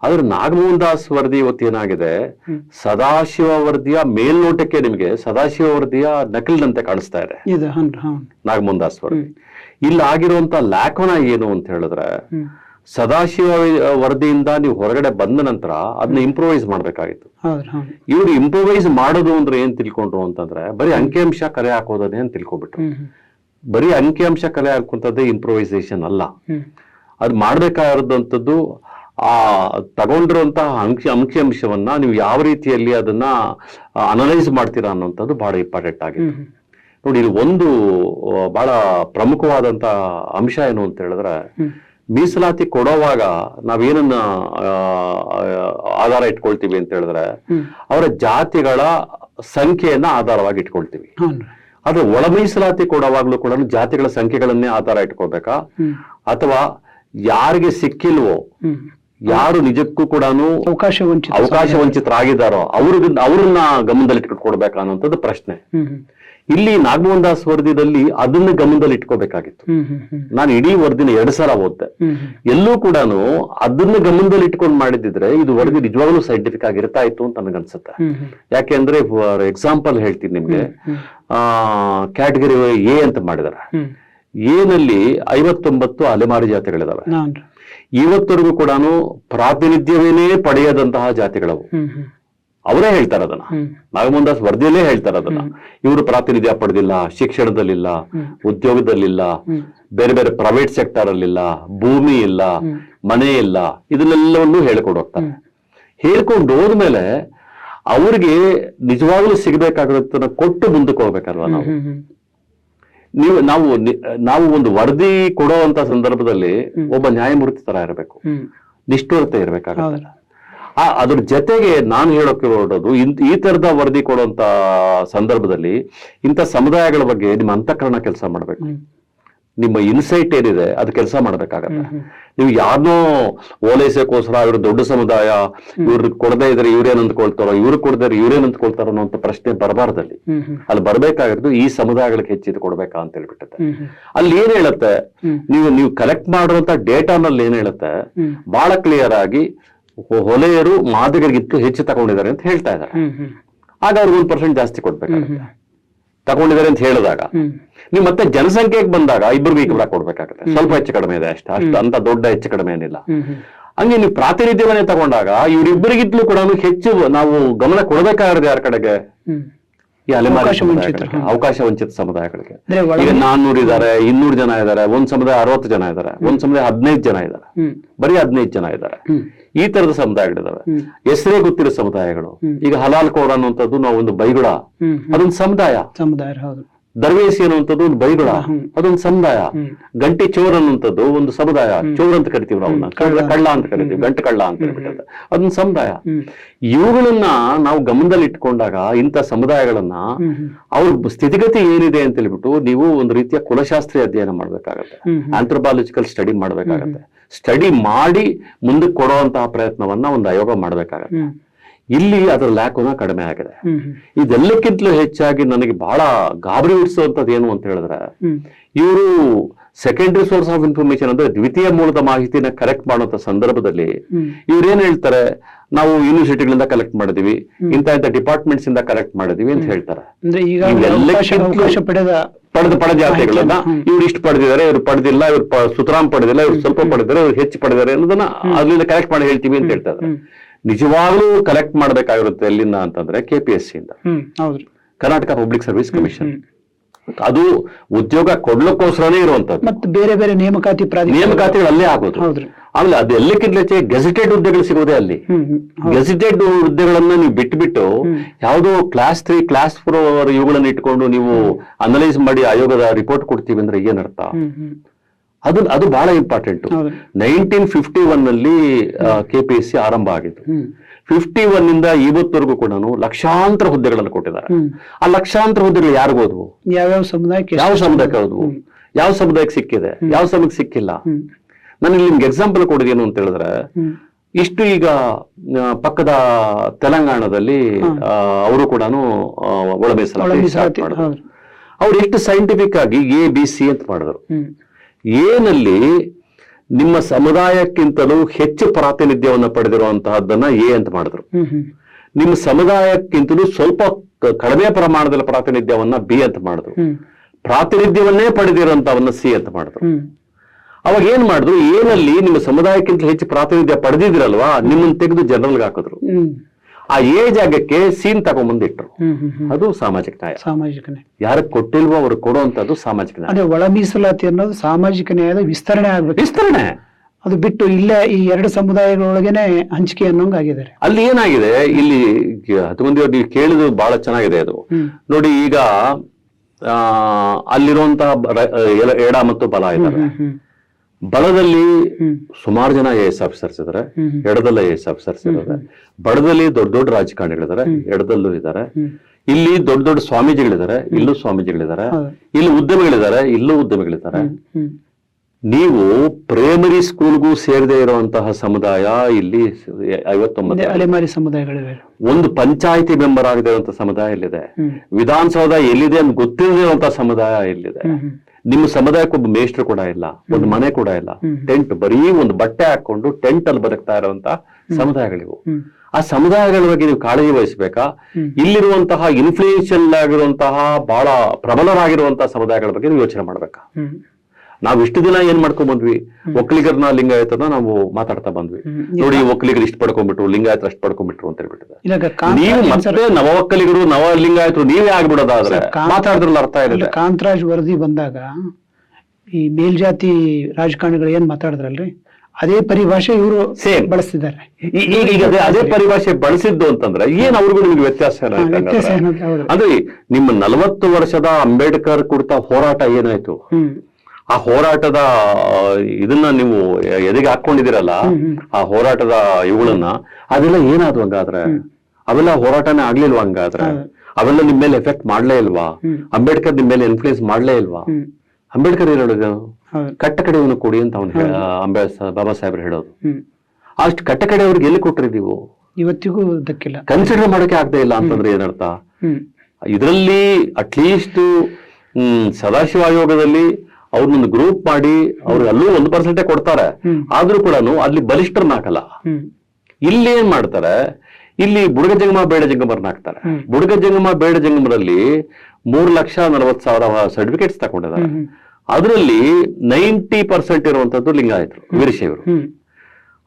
Speaker 1: ಆದ್ರೆ ನಾಗಮೋಹನ್ ದಾಸ್ ವರದಿ ಇವತ್ತು ಏನಾಗಿದೆ?
Speaker 2: ಹ್ಮ್.
Speaker 1: ಸದಾಶಿವ ವರದಿಯ ಮೇಲ್ನೋಟಕ್ಕೆ ನಿಮಗೆ ಸದಾಶಿವ ವರದಿಯ ನಕಲಿನಂತೆ ಕಾಣಿಸ್ತಾ ಇದೆ.
Speaker 2: ಇದು ಹನ್ ಹನ್
Speaker 1: ನಾಗಮೋಹನ್ ದಾಸ್ ವರದಿ. ಇಲ್ಲಿ ಆಗಿರುವಂತ ಲ್ಯಾಕೋನ ಏನು ಅಂತ ಹೇಳಿದ್ರೆ ಸದಾಶಿವ ವರದಿಯಿಂದ ನೀವು ಹೊರಗಡೆ ಬಂದ ನಂತರ ಅದನ್ನ ಇಂಪ್ರೂವೈಸ್ ಮಾಡ್ಬೇಕಾಗಿತ್ತು. ಇವ್ರು ಇಂಪ್ರೂವೈಸ್ ಮಾಡೋದು ಅಂದ್ರೆ ಏನ್ ತಿಳ್ಕೊಂಡ್ರು ಅಂತಂದ್ರೆ ಬರೀ ಅಂಕಿಅಂಶ ಕರೆ ಹಾಕೋದೇ ಅಂತ ತಿಳ್ಕೊಬಿಟ್ರು ಬರೀ ಅಂಕಿಅಂಶ ಕಲೆ ಹಾಕುವಂಥದ್ದೇ ಇಂಪ್ರೂವೈಸೇಷನ್ ಅಲ್ಲ. ಅದು ಮಾಡ್ಬೇಕಾಗಿರೋದಂಥದ್ದು ಆ ತಗೊಂಡಿರುವಂತಹ ಅಂಕಿ ಅಂಶವನ್ನ ನೀವು ಯಾವ ರೀತಿಯಲ್ಲಿ ಅದನ್ನ ಅನಲೈಸ್ ಮಾಡ್ತೀರಾ ಅನ್ನೋಂಥದ್ದು ಬಹಳ ಇಂಪಾರ್ಟೆಂಟ್ ಆಗಿದೆ. ನೋಡಿ ಇಲ್ಲಿ ಒಂದು ಬಹಳ ಪ್ರಮುಖವಾದಂತ ಅಂಶ ಏನು ಅಂತ ಹೇಳಿದ್ರೆ ಮೀಸಲಾತಿ ಕೊಡೋವಾಗ ನಾವೇನನ್ನ ಆಧಾರ ಇಟ್ಕೊಳ್ತೀವಿ ಅಂತ ಹೇಳಿದ್ರೆ ಅವರ ಜಾತಿಗಳ ಸಂಖ್ಯೆಯನ್ನ ಆಧಾರವಾಗಿ ಇಟ್ಕೊಳ್ತೀವಿ. ಆದ್ರೆ ಒಳ ಮೀಸಲಾತಿ ಕೊಡೋವಾಗ್ಲೂ ಕೂಡ ಜಾತಿಗಳ ಸಂಖ್ಯೆಗಳನ್ನೇ ಆಧಾರ ಇಟ್ಕೋಬೇಕಾ ಅಥವಾ ಯಾರಿಗೆ ಸಿಕ್ಕಿಲ್ವೋ ಯಾರು ನಿಜಕ್ಕೂ ಕೂಡ
Speaker 2: ಅವಕಾಶ ವಂಚಿತ
Speaker 1: ಅವಕಾಶ ವಂಚಿತರಾಗಿದ್ದಾರೋ ಅವ್ರಿಗೆ ಅವ್ರನ್ನ ಗಮನದಲ್ಲಿ ಅನ್ನೋಂಥದ್ದು ಪ್ರಶ್ನೆ. ಇಲ್ಲಿ ನಾಗಮೋಹನ್ ದಾಸ್ ವರದಿದಲ್ಲಿ ಅದನ್ನ ಗಮನದಲ್ಲಿ ಇಟ್ಕೋಬೇಕಾಗಿತ್ತು ನಾನು ಇಡೀ ವರದಿನ ಎರಡ್ ಸಲ ಓದ್ದೆ. ಎಲ್ಲೂ ಕೂಡ ಅದನ್ನ ಗಮನದಲ್ಲಿ ಇಟ್ಕೊಂಡು ಮಾಡಿದ್ರೆ ಇದು ವರದಿ ನಿಜವಾಗ್ಲೂ ಸೈಂಟಿಫಿಕ್ ಆಗಿ ಇರ್ತಾ ಇತ್ತು ಅಂತ ನನಗನ್ಸುತ್ತೆ.
Speaker 2: ಹ್ಮ್ ಹ್ಮ್.
Speaker 1: ಯಾಕೆಂದ್ರೆ ಫಾರ್ ಎಕ್ಸಾಂಪಲ್ ಹೇಳ್ತೀನಿ ನಿಮ್ಗೆ. ಆ ಕ್ಯಾಟಗರಿ ಎ ಅಂತ ಮಾಡಿದಾರೆ.
Speaker 2: ಎ
Speaker 1: ಎನಲ್ಲಿ ಐವತ್ತೊಂಬತ್ತು ಅಲೆಮಾರಿ ಜಾತಿಗಳಿದಾವೆ. ಇವತ್ತರೆಗೂ ಕೂಡ ಪ್ರಾತಿನಿಧ್ಯವೇನೇ ಪಡೆಯದಂತಹ ಜಾತಿಗಳವು. ಅವರೇ ಹೇಳ್ತಾರೆ ಅದನ್ನ. ನಾಗಮೋಹನ್ ದಾಸ್ ವರದಿಯಲ್ಲೇ ಹೇಳ್ತಾರೆ ಅದನ್ನ. ಇವರು ಪ್ರಾತಿನಿಧ್ಯ ಪಡೆದಿಲ್ಲ ಶಿಕ್ಷಣದಲ್ಲಿಲ್ಲ. ಉದ್ಯೋಗದಲ್ಲಿಲ್ಲ ಬೇರೆ ಬೇರೆ ಪ್ರೈವೇಟ್ ಸೆಕ್ಟರ್ ಅಲ್ಲಿಲ್ಲ ಭೂಮಿ ಇಲ್ಲ ಮನೆ ಇಲ್ಲ ಇದನ್ನೆಲ್ಲವನ್ನೂ ಹೇಳ್ಕೊಂಡು ಹೋಗ್ತಾರೆ. ಹೇಳ್ಕೊಂಡು ಹೋದ್ಮೇಲೆ ಅವ್ರಿಗೆ ನಿಜವಾಗ್ಲೂ ಸಿಗಬೇಕಾಗಿರೋದನ್ನ ಕೊಟ್ಟು ಮುಂದಕ್ಕೆ ಹೋಗ್ಬೇಕಲ್ವಾ ನಾವು? ನೀವು ನಾವು ನಾವು ಒಂದು ವರದಿ ಕೊಡುವಂತ ಸಂದರ್ಭದಲ್ಲಿ ಒಬ್ಬ ನ್ಯಾಯಮೂರ್ತಿ ತರ ಇರಬೇಕು. ನಿಷ್ಠುರತೆ ಇರಬೇಕಾಗುತ್ತೆ ಆ ಅದ್ರ ಜೊತೆಗೆ ನಾನು ಹೇಳೋಕೆ ಹೊರಡೋದು ಈ ತರದ ವರದಿ ಕೊಡುವಂತ ಸಂದರ್ಭದಲ್ಲಿ ಇಂಥ ಸಮುದಾಯಗಳ ಬಗ್ಗೆ ನಿಮ್ಮ ಅಂತಃಕರಣ ಕೆಲಸ ಮಾಡಬೇಕು. ನಿಮ್ಮ ಇನ್ಸೈಟ್ ಏನಿದೆ ಅದು ಕೆಲಸ ಮಾಡ್ಬೇಕಾಗತ್ತೆ. ನೀವು ಯಾರನ್ನೋ ಓಲೈಸೋಕೋಸ್ಕರ ಇವ್ರ ದೊಡ್ಡ ಸಮುದಾಯ ಇವ್ರ ಕೊಡದೇ ಇದ್ರೆ ಇವ್ರೇನ್ ಅಂದ್ಕೊಳ್ತಾರೋ ಇವ್ರು ಕೊಡದೇ ಇವ್ರೇನ್ ಅಂದ್ಕೊಳ್ತಾರೋ ಅನ್ನೋಂತ ಪ್ರಶ್ನೆ ಬರಬಾರ್ದಲ್ಲಿ. ಅಲ್ಲಿ ಬರ್ಬೇಕಾಗಿರೋದು ಈ ಸಮುದಾಯಗಳಿಗೆ ಹೆಚ್ಚಿದ್ ಕೊಡ್ಬೇಕಾ ಅಂತ ಹೇಳ್ಬಿಟ್ಟೆ ಅಲ್ಲಿ ಏನ್ ಹೇಳುತ್ತೆ. ನೀವು ನೀವು ಕಲೆಕ್ಟ್ ಮಾಡಿರುವಂತ ಡೇಟಾನಲ್ಲಿ ಏನ್ ಹೇಳುತ್ತೆ. ಬಹಳ ಕ್ಲಿಯರ್ ಆಗಿ ಹೊಲೆಯರು ಮಾದಿಗರಿಗಿಂತ ಹೆಚ್ಚು ತಗೊಂಡಿದ್ದಾರೆ ಅಂತ ಹೇಳ್ತಾ ಇದ್ದಾರೆ. ಆಗ ಅವ್ರಿಗೆ ಒಂದ್ ಪರ್ಸೆಂಟ್ ಜಾಸ್ತಿ ಕೊಡ್ಬೇಕಾಗುತ್ತೆ. ತಗೊಂಡಿದ್ದಾರೆ ಅಂತ ಹೇಳಿದಾಗ ನೀವು ಮತ್ತೆ ಜನಸಂಖ್ಯೆಗೆ ಬಂದಾಗ ಇಬ್ಬರಿಗೂ ಇಬ್ಬರ ಕೊಡ್ಬೇಕಾಗುತ್ತೆ. ಸ್ವಲ್ಪ ಹೆಚ್ಚು ಕಡಿಮೆ ಇದೆ ಅಷ್ಟೇ. ಅಷ್ಟು ಅಂತ ದೊಡ್ಡ ಹೆಚ್ಚು ಕಡಿಮೆ ಏನಿಲ್ಲ. ಹಂಗೆ ನೀವು ಪ್ರಾತಿನಿಧ್ಯವನ್ನೇ ತಗೊಂಡಾಗ ಇವರಿಬ್ಬರಿಗಿಂತಲೂ ಕೂಡ ಹೆಚ್ಚು ನಾವು ಗಮನ ಕೊಡಬೇಕಾಗಿರೋದು ಯಾರ ಕಡೆಗೆ? ಈ ಅಲೆಮಾರಿ
Speaker 2: ಅವಕಾಶ
Speaker 1: ವಂಚಿತ ಸಮುದಾಯಗಳಿಗೆ. ಈಗ ನಾನ್ನೂರು ಇದಾರೆ ಇನ್ನೂರು ಜನ ಇದಾರೆ ಒಂದ್ ಸಮುದಾಯ ಅರವತ್ತು ಜನ ಇದಾರೆ ಒಂದ್ ಸಮುದಾಯ ಹದಿನೈದು ಜನ ಇದಾರೆ.
Speaker 2: ಹ್ಮ್.
Speaker 1: ಬರೀ ಹದಿನೈದು ಜನ ಇದಾರೆ. ಈ ತರದ ಸಮುದಾಯಗಳಿದಾವೆ. ಹೆಸರೇ ಗೊತ್ತಿರೋ ಸಮುದಾಯಗಳು. ಈಗ ಹಲಾಲ್ ಕೋರ್ ಅನ್ನುವಂಥದ್ದು ನಾವು ಒಂದು ಬೈಗುಳ ಅದೊಂದು ಸಮುದಾಯ.
Speaker 2: ಸಮುದಾಯ ಹೌದು.
Speaker 1: ದರ್ವೇಸಿ ಅನ್ನುವಂಥದ್ದು ಒಂದು ಬೈಗುಳ. ಅದೊಂದು ಸಮುದಾಯ. ಗಂಟಿ ಚೋರ್ ಅನ್ನುವಂಥದ್ದು ಒಂದು ಸಮುದಾಯ ಚೋರ್ ಅಂತ ಕರಿತೀವಿ ನಾವು
Speaker 2: ಕಳ್ಳ.
Speaker 1: ಕಳ್ಳ ಅಂತ ಕರಿತೀವಿ ಗಂಟು ಕಳ್ಳ ಅಂತ ಹೇಳ್ಬಿಟ್ಟು ಅದೊಂದು ಸಮುದಾಯ. ಇವುಗಳನ್ನ ನಾವು ಗಮನದಲ್ಲಿ ಇಟ್ಕೊಂಡಾಗ ಇಂಥ ಸಮುದಾಯಗಳನ್ನ. ಅವ್ರ ಸ್ಥಿತಿಗತಿ ಏನಿದೆ ಅಂತ ಹೇಳ್ಬಿಟ್ಟು ನೀವು ಒಂದು ರೀತಿಯ ಕುಲಶಾಸ್ತ್ರೀಯ ಅಧ್ಯಯನ ಮಾಡ್ಬೇಕಾಗತ್ತೆ. ಆಂಥ್ರೋಪಾಲಜಿಕಲ್ ಸ್ಟಡಿ ಮಾಡ್ಬೇಕಾಗತ್ತೆ ಸ್ಟಡಿ ಮಾಡಿ ಮುಂದಕ್ಕೆ ಕೊಡುವಂತಹ ಪ್ರಯತ್ನವನ್ನ ಒಂದು ಆಯೋಗ ಮಾಡ್ಬೇಕಾಗತ್ತೆ. ಇಲ್ಲಿ ಅದರ ಲ್ಯಾಕುನ ಕಡಿಮೆ ಆಗಿದೆ. ಇದೆಲ್ಲಕ್ಕಿಂತಲೂ ಹೆಚ್ಚಾಗಿ ನನಗೆ ಬಹಳ ಗಾಬರಿ ಉಡಿಸುವಂತದ್ದು ಏನು ಅಂತ ಹೇಳಿದ್ರೆ. ಇವರು ಸೆಕೆಂಡರಿ ಸೋರ್ಸ್ ಆಫ್ ಇನ್ಫಾರ್ಮೇಶನ್ ಅಂದ್ರೆ ದ್ವಿತೀಯ ಮೂಲದ ಮಾಹಿತಿನ ಕರೆಕ್ಟ್ ಮಾಡುವಂತ ಸಂದರ್ಭದಲ್ಲಿ
Speaker 2: ಇವ್ರೇನ್
Speaker 1: ಇವ್ರು ಏನ್ ಹೇಳ್ತಾರೆ ನಾವು ಯೂನಿವರ್ಸಿಟಿಗಳಿಂದ ಕಲೆಕ್ಟ್ ಮಾಡಿದೀವಿ ಇಂತ ಇಂತ ಡಿಪಾರ್ಟ್ಮೆಂಟ್ಸ್ ಇಂದ ಕಲೆಕ್ಟ್ ಮಾಡಿದೀವಿ ಅಂತ ಹೇಳ್ತಾರೆ
Speaker 2: ಪಡೆದ
Speaker 1: ಪಡೆದ ಪಡಜಾತಿಗಳನ್ನ
Speaker 2: ಹ್ಮ್.
Speaker 1: ಇವ್ರು ಇಷ್ಟು ಪಡೆದಿದ್ದಾರೆ ಇವ್ರು ಪಡೆದಿಲ್ಲ ಇವ್ರು ಸುತರಾಮ್ ಪಡೆದಿಲ್ಲ ಇವ್ರು ಸ್ವಲ್ಪ ಪಡೆದಿದ್ದಾರೆ ಇವ್ರು ಹೆಚ್ಚು ಪಡೆದಿದ್ದಾರೆ ಅನ್ನೋದನ್ನ ಅಲ್ಲಿಂದ ಕಲೆಕ್ಟ್ ಮಾಡಿ ಹೇಳ್ತೀವಿ ಅಂತ ಹೇಳ್ತಾ ಇದ್ದಾರೆ
Speaker 2: ಹ್ಮ್.
Speaker 1: ನಿಜವಾಗ್ಲೂ ಕಲೆಕ್ಟ್ ಮಾಡ್ಬೇಕಾಗಿರುತ್ತೆ ಎಲ್ಲಿಂದ ಅಂತಂದ್ರೆ ಕೆ ಪಿ ಎಸ್ ಸಿ ಇಂದ.
Speaker 2: ಹ್ಮ್
Speaker 1: ಕರ್ನಾಟಕ ಪಬ್ಲಿಕ್ ಸರ್ವಿಸ್ ಕಮಿಷನ್. ಅದು ಉದ್ಯೋಗ ಕೊಡ್ಲಕ್ಕೋಸ್ಕರನೇ ಇರುವಂತದ್ದು
Speaker 2: ಮತ್ತೆ ಬೇರೆ ಬೇರೆ ನೇಮಕಾತಿ
Speaker 1: ನೇಮಕಾತಿಗಳು ಅಲ್ಲೇ ಆಗೋದು. ಆಮೇಲೆ ಅದು ಎಲ್ಲಕ್ಕಿಂತ ಗೆಜೆಟೆಡ್ ಹುದ್ದೆಗಳು ಸಿಗೋದೇ ಅಲ್ಲಿ. ಗೆಜೆಟೆಡ್ ಹುದ್ದೆಗಳನ್ನ ನೀವು ಬಿಟ್ಬಿಟ್ಟು. ಯಾವುದೋ ಕ್ಲಾಸ್ ತ್ರೀ ಕ್ಲಾಸ್ ಫೋರ್ ಇವುಗಳನ್ನ ಇಟ್ಕೊಂಡು ನೀವು ಅನಲೈಸ್ ಮಾಡಿ ಆಯೋಗದ ರಿಪೋರ್ಟ್ ಕೊಡ್ತೀವಿ ಅಂದ್ರೆ ಏನರ್ಥ ಅದು ಅದು ಬಹಳ ಇಂಪಾರ್ಟೆಂಟ್ ನೈನ್ಟೀನ್ ಫಿಫ್ಟಿ ಒನ್ನಲ್ಲಿ ಕೆ ಪಿ ಎಸ್ ಸಿ ಆರಂಭ ಆಗಿತ್ತು ಫಿಫ್ಟಿ ಒನ್ ಇಂದ ಇವತ್ತವರೆಗೂ ಕೂಡ ಲಕ್ಷಾಂತರ ಹುದ್ದೆಗಳನ್ನು ಕೊಟ್ಟಿದ್ದಾರೆ. ಆ ಲಕ್ಷಾಂತರ ಹುದ್ದೆಗಳು ಯಾರಿಗೂ ಹೋದ್ವು?
Speaker 2: ಯಾವ್ಯಾವ ಸಮುದಾಯಕ್ಕೆ
Speaker 1: ಯಾವ ಸಮುದಾಯಕ್ಕೆ ಹೌದು ಯಾವ ಸಮುದಾಯಕ್ಕೆ ಸಿಕ್ಕಿದೆ? ಯಾವ ಸಮಯಕ್ಕೆ ಸಿಕ್ಕಿಲ್ಲ? ನಾನು ಇಲ್ಲಿ ನಿಮ್ಗೆ ಎಕ್ಸಾಂಪಲ್ ಕೊಡೋದೇನು ಅಂತ ಹೇಳಿದ್ರೆ ಇಷ್ಟು ಈಗ ಪಕ್ಕದ ತೆಲಂಗಾಣದಲ್ಲಿ ಅವರು ಕೂಡ ಒಳ
Speaker 2: ಒಳ
Speaker 1: ಮೀಸಲಾತಿ
Speaker 2: ಮೀಸಲಾತಿ
Speaker 1: start ಮಾಡಿದ್ರು.
Speaker 2: ಹೌದು
Speaker 1: ಅವ್ರು ಎಷ್ಟು ಸೈಂಟಿಫಿಕ್ ಆಗಿ ಎ ಬಿ ಸಿ ಅಂತ ಮಾಡಿದ್ರು. ಏನಲ್ಲಿ ನಿಮ್ಮ ಸಮುದಾಯಕ್ಕಿಂತಲೂ ಹೆಚ್ಚು ಪ್ರಾತಿನಿಧ್ಯವನ್ನು ಪಡೆದಿರುವಂತಹದ್ದನ್ನ ಎ ಅಂತ ಮಾಡಿದ್ರು. ನಿಮ್ಮ ಸಮುದಾಯಕ್ಕಿಂತಲೂ ಸ್ವಲ್ಪ ಕಡಿಮೆ ಪ್ರಮಾಣದಲ್ಲಿ ಪ್ರಾತಿನಿಧ್ಯವನ್ನ ಬಿ ಅಂತ ಮಾಡಿದ್ರು. ಪ್ರಾತಿನಿಧ್ಯವನ್ನೇ ಪಡೆದಿರುವಂತವನ್ನ ಸಿ ಅಂತ ಮಾಡಿದ್ರು. ಅವಾಗ ಏನ್ ಮಾಡಿದ್ರು? ಏನಲ್ಲಿ ನಿಮ್ಮ ಸಮುದಾಯಕ್ಕಿಂತ ಹೆಚ್ಚು ಪ್ರಾತಿನಿಧ್ಯ ಪಡೆದಿದ್ರಲ್ವಾ ನಿಮ್ಮನ್ನ ತೆಗೆದು ಜನರಲ್ಗೆ ಹಾಕಿದ್ರು. ಆ ಏಜ್ ಜಾಗಕ್ಕೆ ಸೀನ್
Speaker 2: ಹ್ಮ್
Speaker 1: ಅದು ಸಾಮಾಜಿಕ ನ್ಯಾಯ.
Speaker 2: ಸಾಮಾಜಿಕ ನ್ಯಾಯ.
Speaker 1: ಯಾರು ಕೊಟ್ಟಿಲ್ವೋ ಅವ್ರು ಕೊಡುವಂತದ್ದು ಸಾಮಾಜಿಕ ನ್ಯಾಯ.
Speaker 2: ಅದೇ ಒಳ ಮೀಸಲಾತಿ ಅನ್ನೋದು ಸಾಮಾಜಿಕ ನ್ಯಾಯದ ವಿಸ್ತರಣೆ ಆಗ್ಬೇಕು.
Speaker 1: ವಿಸ್ತರಣೆ.
Speaker 2: ಅದು ಬಿಟ್ಟು ಇಲ್ಲೇ ಈ ಎರಡು ಸಮುದಾಯಗಳೊಳಗೇನೆ ಹಂಚಿಕೆ ಅನ್ನೋಂಗ್ ಆಗಿದ್ದಾರೆ
Speaker 1: ಅಲ್ಲಿ ಏನಾಗಿದೆ? ಇಲ್ಲಿ ಅದು ನೀವು ಕೇಳಿದ್ರು ಬಹಳ ಚೆನ್ನಾಗಿದೆ ಅದು. ನೋಡಿ ಈಗ ಆ ಅಲ್ಲಿರುವಂತಹ ಎಡ ಮತ್ತು ಬಲ ಇದ್ದಾರೆ
Speaker 2: ಹ್ಮ್.
Speaker 1: ಸುಮಾರು ಜನ ಎ ಎಸ್ ಆಫೀಸರ್ಸ್
Speaker 2: ಇದಾರೆ
Speaker 1: ಎಡದಲ್ಲೇ ಎ ಎಸ್ ಆಫೀಸರ್ಸ್ ಇದ್ದಾರೆ ಬಡದಲ್ಲಿ ದೊಡ್ಡ ದೊಡ್ಡ ರಾಜಕಾರಣಿಗಳಿದ್ದಾರೆ ಎಡದಲ್ಲೂ ಇದ್ದಾರೆ ಇಲ್ಲಿ ದೊಡ್ಡ ದೊಡ್ಡ ಸ್ವಾಮೀಜಿಗಳಿದ್ದಾರೆ ಇಲ್ಲೂ ಸ್ವಾಮೀಜಿಗಳಿದ್ದಾರೆ. ಇಲ್ಲಿ ಉದ್ಯಮಿಗಳಿದ್ದಾರೆ ಇಲ್ಲೂ ಉದ್ಯಮಿಗಳಿದ್ದಾರೆ ನೀವು ಪ್ರೈಮರಿ ಸ್ಕೂಲ್ಗೂ ಸೇರದೇ ಇರುವಂತಹ ಸಮುದಾಯ ಇಲ್ಲಿ ಐವತ್ತೊಂಬತ್ತು
Speaker 2: ಅಲೆಮಾರಿ ಸಮುದಾಯಗಳಿವೆ
Speaker 1: ಒಂದು ಪಂಚಾಯಿತಿ ಮೆಂಬರ್ ಆಗದೆ ಇರುವಂತಹ ಸಮುದಾಯ ಇಲ್ಲಿದೆ ವಿಧಾನಸೌಧ ಎಲ್ಲಿದೆ ಅಂತ ಗೊತ್ತಿಲ್ಲದೆ ಇರುವಂತಹ ಸಮುದಾಯ ಇಲ್ಲಿದೆ ನಿಮ್ಮ ಸಮುದಾಯಕ್ಕೆ ಒಬ್ಬ ಮೇಷ್ಟ್ರು ಕೂಡ ಇಲ್ಲ ಒಂದು ಮನೆ ಕೂಡ ಇಲ್ಲ. ಟೆಂಟ್ ಬರೀ ಒಂದು ಬಟ್ಟೆ ಹಾಕೊಂಡು ಟೆಂಟ್ ಅಲ್ಲಿ ಬದುಕ್ತಾ ಇರುವಂತ ಸಮುದಾಯಗಳಿವು. ಆ ಸಮುದಾಯಗಳ ಬಗ್ಗೆ ನೀವು ಕಾಳಜಿ ವಹಿಸಬೇಕಾ. ಇಲ್ಲಿರುವಂತಹ ಇನ್ಫ್ಲೂಯೆನ್ಷಿಯಲ್ ಆಗಿರುವಂತಹ ಬಹಳ ಪ್ರಬಲವಾಗಿರುವಂತಹ ಸಮುದಾಯಗಳ ಬಗ್ಗೆ ನೀವು ಯೋಚನೆ ಮಾಡ್ಬೇಕಾ? ನಾವು ಇಷ್ಟು ದಿನ ಏನ್ ಮಾಡ್ಕೊಂಡ್ ಬಂದ್ವಿ? ಒಕ್ಕಲಿಗರನ್ನ ಲಿಂಗಾಯತನ ನಾವು ಮಾತಾಡ್ತಾ ಬಂದ್ವಿ. ನೋಡಿ ಒಕ್ಕಲಿಗರು ಇಷ್ಟ ಪಡ್ಕೊಂಡ್ಬಿಟ್ರು ಲಿಂಗಾಯತ ಅಷ್ಟು ಪಡ್ಕೊಂಡ್ಬಿಟ್ರು ಅಂತ ಹೇಳ್ಬಿಟ್ಟಿದೆ. ನೀವು ಮತ್ತೆ ನವ ಒಕ್ಕಲಿಗರು ನವ ಲಿಂಗಾಯತರು ನೀವೇ ಆಗ್ಬಿಡೋದಾದ್ರೆ ಮಾತಾಡಿದ್ರಲ್ಲಿ ಅರ್ಥ ಇರಲಿಲ್ಲ
Speaker 2: ಕಾಂತರಾಜ್ ವರದಿ ಬಂದಾಗ ಈ ಮೇಲ್ಜಾತಿ ರಾಜಕಾರಣಿಗಳು ಏನ್ ಮಾತಾಡಿದ್ರಲ್ರಿ? ಅದೇ ಪರಿಭಾಷೆ ಇವರು
Speaker 1: ಸೇಮ್
Speaker 2: ಬಳಸ್ತಿದ್ದಾರೆ.
Speaker 1: ಈಗ ಈಗ ಅದೇ ಪರಿಭಾಷೆ ಬಳಸಿದ್ದು ಅಂತಂದ್ರೆ ಏನ್ ಅವ್ರಿಗೂ ನಿಮ್ಗೆ ವ್ಯತ್ಯಾಸ. ಅಂದ್ರೆ ನಿಮ್ಮ ನಲವತ್ತು ವರ್ಷದ ಅಂಬೇಡ್ಕರ್ ಕುರಿತ ಹೋರಾಟ ಏನಾಯ್ತು? ಆ ಹೋರಾಟದ ಇದನ್ನ ನೀವು ಎದೆಗೆ ಹಾಕೊಂಡಿದಿರಲ್ಲ. ಆ ಹೋರಾಟದ ಇವುಗಳನ್ನ ಅದೆಲ್ಲ ಏನಾದ್ರು ಹಂಗಾದ್ರೆ ಅವೆಲ್ಲ ಹೋರಾಟನೇ ಆಗ್ಲಿಲ್ವಾ ಹಂಗಾದ್ರೆ. ಅವೆಲ್ಲ ನಿಮ್ ಮೇಲೆ ಎಫೆಕ್ಟ್ ಮಾಡ್ಲೇ ಇಲ್ವಾ? ಅಂಬೇಡ್ಕರ್ ನಿಮ್ ಮೇಲೆ ಇನ್ಫ್ಲೂಯೆನ್ಸ್ ಮಾಡ್ಲೇ ಇಲ್ವಾ? ಅಂಬೇಡ್ಕರ್ ಏನ್ ಹೇಳೋದು? ಕಟ್ಟ ಕಡೆಯವನು ಕೊಡಿ ಅಂತ ಅವ್ನು ಅಂಬೇ ಬಾಬಾ ಸಾಹೇಬ್ರು ಹೇಳೋದು. ಅಷ್ಟು ಕಟ್ಟ ಕಡೆಯವ್ರಿಗೆ ಎಲ್ಲಿ ಕೊಟ್ರಿ ನೀವು?
Speaker 2: ಇವತ್ತಿಗೂ ದಕ್ಕಿಲ್ಲ
Speaker 1: ಕನ್ಸಿಡರ್ ಮಾಡೋಕೆ ಆಗದೆ ಇಲ್ಲ ಅಂತಂದ್ರೆ ಏನರ್ಥ? ಇದರಲ್ಲಿ ಅಟ್ಲೀಸ್ಟ್ ಹ್ಮ್ ಸದಾಶಿವ ಆಯೋಗದಲ್ಲಿ ಅವ್ರನ್ನೊಂದು ಗ್ರೂಪ್ ಮಾಡಿ ಅವ್ರಿಗೆ ಅಲ್ಲೂ ಒಂದು ಪರ್ಸೆಂಟೇ ಕೊಡ್ತಾರೆ. ಆದ್ರೂ ಕೂಡ ಅಲ್ಲಿ ಬಲಿಷ್ಠರನ್ನ ಹಾಕಲ್ಲ. ಇಲ್ಲಿ ಏನ್ ಮಾಡ್ತಾರೆ? ಇಲ್ಲಿ ಬುಡಗ ಜಂಗಮ ಬೇಡ ಜಂಗಮರನ್ನ ಹಾಕ್ತಾರೆ. ಬುಡಗ ಜಂಗಮ ಬೇಡ ಜಂಗಮರಲ್ಲಿ ಮೂರ್ ಲಕ್ಷ ನಲವತ್ ಸಾವಿರ ಸರ್ಟಿಫಿಕೇಟ್ಸ್ ತಗೊಂಡಿದ್ದಾರೆ. ಅದರಲ್ಲಿ ನೈಂಟಿ ಪರ್ಸೆಂಟ್ ಇರುವಂತದ್ದು ಲಿಂಗಾಯತರು ವೀರಶೈವರು.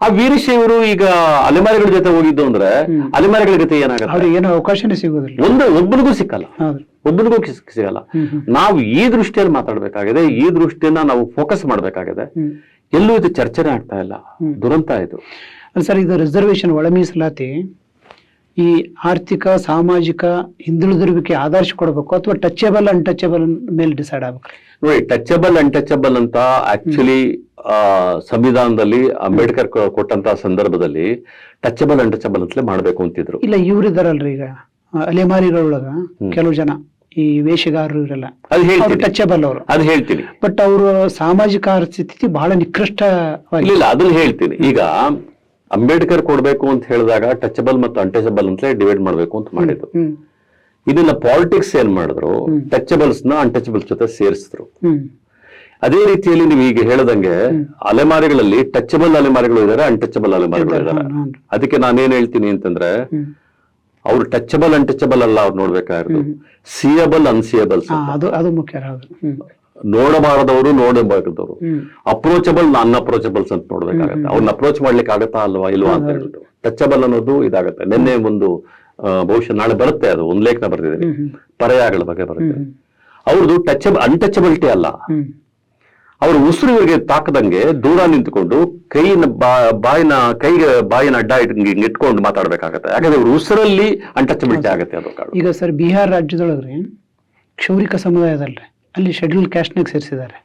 Speaker 1: ಆ ವೀರಶೈವರು ಈಗ ಅಲೆಮಾರಿಗಳ ಜೊತೆ ಹೋಗಿದ್ದು ಅಂದ್ರೆ ಅಲೆಮಾರಿಗಳ ಜೊತೆ ಏನಾಗುತ್ತೆ?
Speaker 2: ಏನೋ ಅವಕಾಶನೇ ಸಿಗೋದಿಲ್ಲ
Speaker 1: ಒಂದು ಒಬ್ಬನಿಗೂ ಸಿಕ್ಕಲ್ಲ. ಒಬ್ಬನಿಗೂ ಸಿಗಲ್ಲ. ನಾವು ಈ ದೃಷ್ಟಿಯಲ್ಲಿ ಮಾತಾಡ್ಬೇಕಾಗಿದೆ ಈ ದೃಷ್ಟಿಯನ್ನ ನಾವು ಫೋಕಸ್ ಮಾಡ್ಬೇಕಾಗಿದೆ. ಎಲ್ಲೂ ಇದು ಚರ್ಚೆನೇ ಆಗ್ತಾ ಇಲ್ಲ. ದುರಂತ ಇದು.
Speaker 2: ಸರ್ ಇದು ರಿಸರ್ವೇಶನ್ ಒಳ ಮೀಸಲಾತಿ. ಈ ಆರ್ಥಿಕ ಸಾಮಾಜಿಕ ಹಿಂದುಳಿದಿರುವಿಕೆ ಆದರ್ಶ ಕೊಡಬೇಕು ಅಥವಾ ಟಚಬಲ್ ಅನ್ಟಚಬಲ್ ಮೇಲೆ ಡಿಸೈಡ್ ಆಗ್ಬೇಕು?
Speaker 1: ನೋಡಿ ಟಚಬಲ್ ಅನ್ಟಚಬಲ್ ಅಂತ ಆಕ್ಚುಲಿ ಸಂವಿಧಾನದಲ್ಲಿ ಅಂಬೇಡ್ಕರ್ ಕೊಟ್ಟಂತ ಸಂದರ್ಭದಲ್ಲಿ ಟಚಬಲ್ ಅನ್ಟಚಬಲ್ ಅಂತಲೇ ಮಾಡ್ಬೇಕು ಅಂತಿದ್ರು.
Speaker 2: ಇಲ್ಲ ಇವ್ರಿದಾರಲ್ರಿ ಈಗ. ಅಲೆಮಾರಿಗಳೊಳಗ ಕೆಲವು ಜನ ಈ ವೇಷಗಾರರು ಇರಲ್ಲ.
Speaker 1: ಅದು
Speaker 2: ಟಚಬಲ್ ಅವರು
Speaker 1: ಅದು ಹೇಳ್ತೀನಿ.
Speaker 2: ಬಟ್ ಅವರು ಸಾಮಾಜಿಕ ಸ್ಥಿತಿ ಬಹಳ ನಿಕೃಷ್ಟ
Speaker 1: ಇಲ್ಲ ಅದನ್ನ ಹೇಳ್ತೀನಿ. ಈಗ ಅಂಬೇಡ್ಕರ್ ಕೊಡ್ಬೇಕು ಅಂತ ಹೇಳಿದಾಗ ಟಚಬಲ್ ಮತ್ತು ಅನ್ಟಚಬಲ್ ಅಂತಲೇ ಡಿವೈಡ್ ಮಾಡಬೇಕು ಅಂತ ಮಾಡಿದ್ರು ಇದನ್ನ ಪಾಲಿಟಿಕ್ಸ್ ಏನ್ ಮಾಡಿದ್ರು ಟಚಬಲ್ಸ್ನ ಅನ್ಟಚಬಲ್ಸ್ ಜೊತೆ ಸೇರಿಸಿದ್ರು. ಅದೇ ರೀತಿಯಲ್ಲಿ ನೀವು ಈಗ ಹೇಳದಂಗೆ ಅಲೆಮಾರಿಗಳಲ್ಲಿ ಟಚಬಲ್ ಅಲೆಮಾರಿಗಳು ಇದಾರೆ ಅಂಟಚಬಲ್ ಅಲೆಮಾರಿಗಳು ಇದಾರೆ. ಅದಕ್ಕೆ ನಾನೇನ್ ಹೇಳ್ತೀನಿ ಅಂತಂದ್ರೆ. ಅವ್ರು ಟಚಬಲ್ ಅನ್ಟಚಬಲ್ ಅಲ್ಲ ಅವ್ರು ನೋಡ್ಬೇಕಾಗಿರೋದು. ಸಿಯಬಲ್ ಅನ್ಸಿಯಬಲ್ಸ್
Speaker 2: ಹಾ, ಅದು ಮುಖ್ಯ
Speaker 1: ನೋಡಬಾರದವರು ನೋಡಬಾರದವರು. ಅಪ್ರೋಚಬಲ್ ಅನ್ ಅಪ್ರೋಚಬಲ್ಸ್ ಅಂತ ನೋಡ್ಬೇಕಾಗತ್ತೆ. ಅವ್ರನ್ನ ಅಪ್ರೋಚ್ ಮಾಡ್ಲಿಕ್ಕೆ ಆಗತ್ತಾ ಅಲ್ವಾ ಇಲ್ವಾ ಅಂತ ಹೇಳ್ಬಿಟ್ಟು. ಟಚಬಲ್ ಅನ್ನೋದು ಇದಾಗತ್ತೆ. ನಿನ್ನೆ ಒಂದು ಬಹುಶಃ ನಾಳೆ ಬರುತ್ತೆ ಅದು ಒಂದು ಲೇಖನ ಬರ್ತಿದ್ದೀನಿ ಪರ್ಯಾಯಗಳ ಬಗ್ಗೆ ಬರುತ್ತೆ. ಅವ್ರದ್ದು ಟಚಬಲ್ ಅನ್ಟಚಬಿಲಿಟಿ ಅಲ್ಲ. ಅವ್ರ ಉಸಿರು ಇವರಿಗೆ ತಾಕದಂಗೆ ದೂರ ನಿಂತ್ಕೊಂಡು ಕೈನ ಬಾಯಿನ ಕೈಗೆ ಬಾಯಿನ ಅಡ್ಡ ಇಟ್ಕೊಂಡು ಮಾತಾಡ್ಬೇಕಾಗತ್ತೆ. ಯಾಕಂದ್ರೆ ಅವ್ರ ಉಸಿರಲ್ಲಿ ಅನ್ಟಚಬಿಲಿಟಿ ಆಗತ್ತೆ ಅದು
Speaker 2: ಈಗ ಸರ್ ಬಿಹಾರ್ ರಾಜ್ಯದೊಳಗ್ರಿ ಕ್ಷೌರಿಕ ಸಮುದಾಯದಲ್ರಿ. ಅಲ್ಲಿ ಶೆಡ್ಯೂಲ್ ಕ್ಯಾಸ್ಟ್ನಾಗ ಸೇರಿಸಿದ್ದಾರೆ.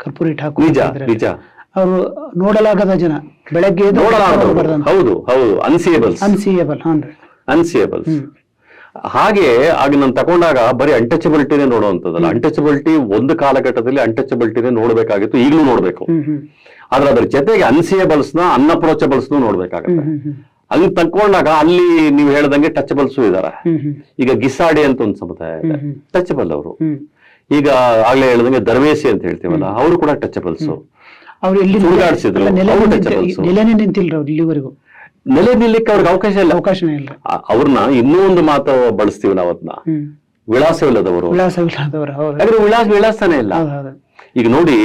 Speaker 2: ಕರ್ಪೂರಿ ಠಾಕೂರ್
Speaker 1: ನಿಜ
Speaker 2: ಇದ್ರಲ್ಲಿ.
Speaker 1: ನಿಜ.
Speaker 2: ಅವರು ನೋಡಲಾಗದ ಜನ. ಬೆಳಗ್ಗೆ
Speaker 1: ಹೌದು ಹೌದು
Speaker 2: ಅನ್ಸಿಯೇಬಲ್ ಅನ್ಸಿಯೇಬಲ್
Speaker 1: ಅನ್ಸಿಯೇಬಲ್ ಹಾಗೆ ಆಗ ನಾನು ತಗೊಂಡಾಗ ಬರೀ ಅನ್ಟಚಬಿಲಿಟಿನೇ ನೋಡುವಂಥದ್ದಲ್ಲ ಅನ್ಟಚಬಿಲಿಟಿ ಒಂದು ಕಾಲಘಟ್ಟದಲ್ಲಿ ಅನ್ಟಚಬಿಲಿಟಿನೇ ನೋಡಬೇಕಾಗಿತ್ತು ಈಗಲೂ ನೋಡ್ಬೇಕು. ಆದ್ರೆ ಅದ್ರ ಜೊತೆಗೆ ಅನ್ಸಿಯೇಬಲ್ಸ್ನ ಅನ್ಅಪ್ರೋಚಬಲ್ಸ್ ನೋಡ್ಬೇಕಾಗತ್ತೆ ಅಲ್ಲಿ ತಕೊಂಡಾಗ ಅಲ್ಲಿ ನೀವು ಹೇಳ್ದಂಗೆ ಟಚಬಲ್ಸ್ ಇದಾರೆ. ಈಗ ಗಿಸಾಡಿ ಅಂತ ಒಂದು ಸಮುದಾಯ ಇದೆ. ಟಚಬಲ್ ಅವರು. ಈಗ ಆಗ್ಲೇ ಹೇಳಿದಂಗೆ ದರ್ವೇಸಿ ಅಂತ ಹೇಳ್ತೀವಲ್ಲ ಅವರು ಕೂಡ ಟಚಬಲ್ಸ್
Speaker 2: ಅವ್ರು ನೆಲೆನೇ ನಿಂತಿಲ್ರಿ ಅವ್ರು ಇಲ್ಲಿವರೆಗೂ.
Speaker 1: ನೆಲೆ ನಿಲ್ಲಕ್ಕೆ ಅವ್ರಿಗೆ ಅವಕಾಶ ಇಲ್ಲ.
Speaker 2: ಅವಕಾಶ ಇಲ್ಲ.
Speaker 1: ಅವ್ರನ್ನ ಇನ್ನೂ ಒಂದು ಮಾತು ಬಳಸ್ತೀವಿ ನಾವು ಅದನ್ನ ವಿಳಾಸವಿಲ್ಲದವರು.
Speaker 2: ವಿಳಾಸವಿಲ್ಲದವರು
Speaker 1: ವಿಳಾಸ ವಿಳಾಸನೇ ಇಲ್ಲ. ಈಗ ನೋಡಿ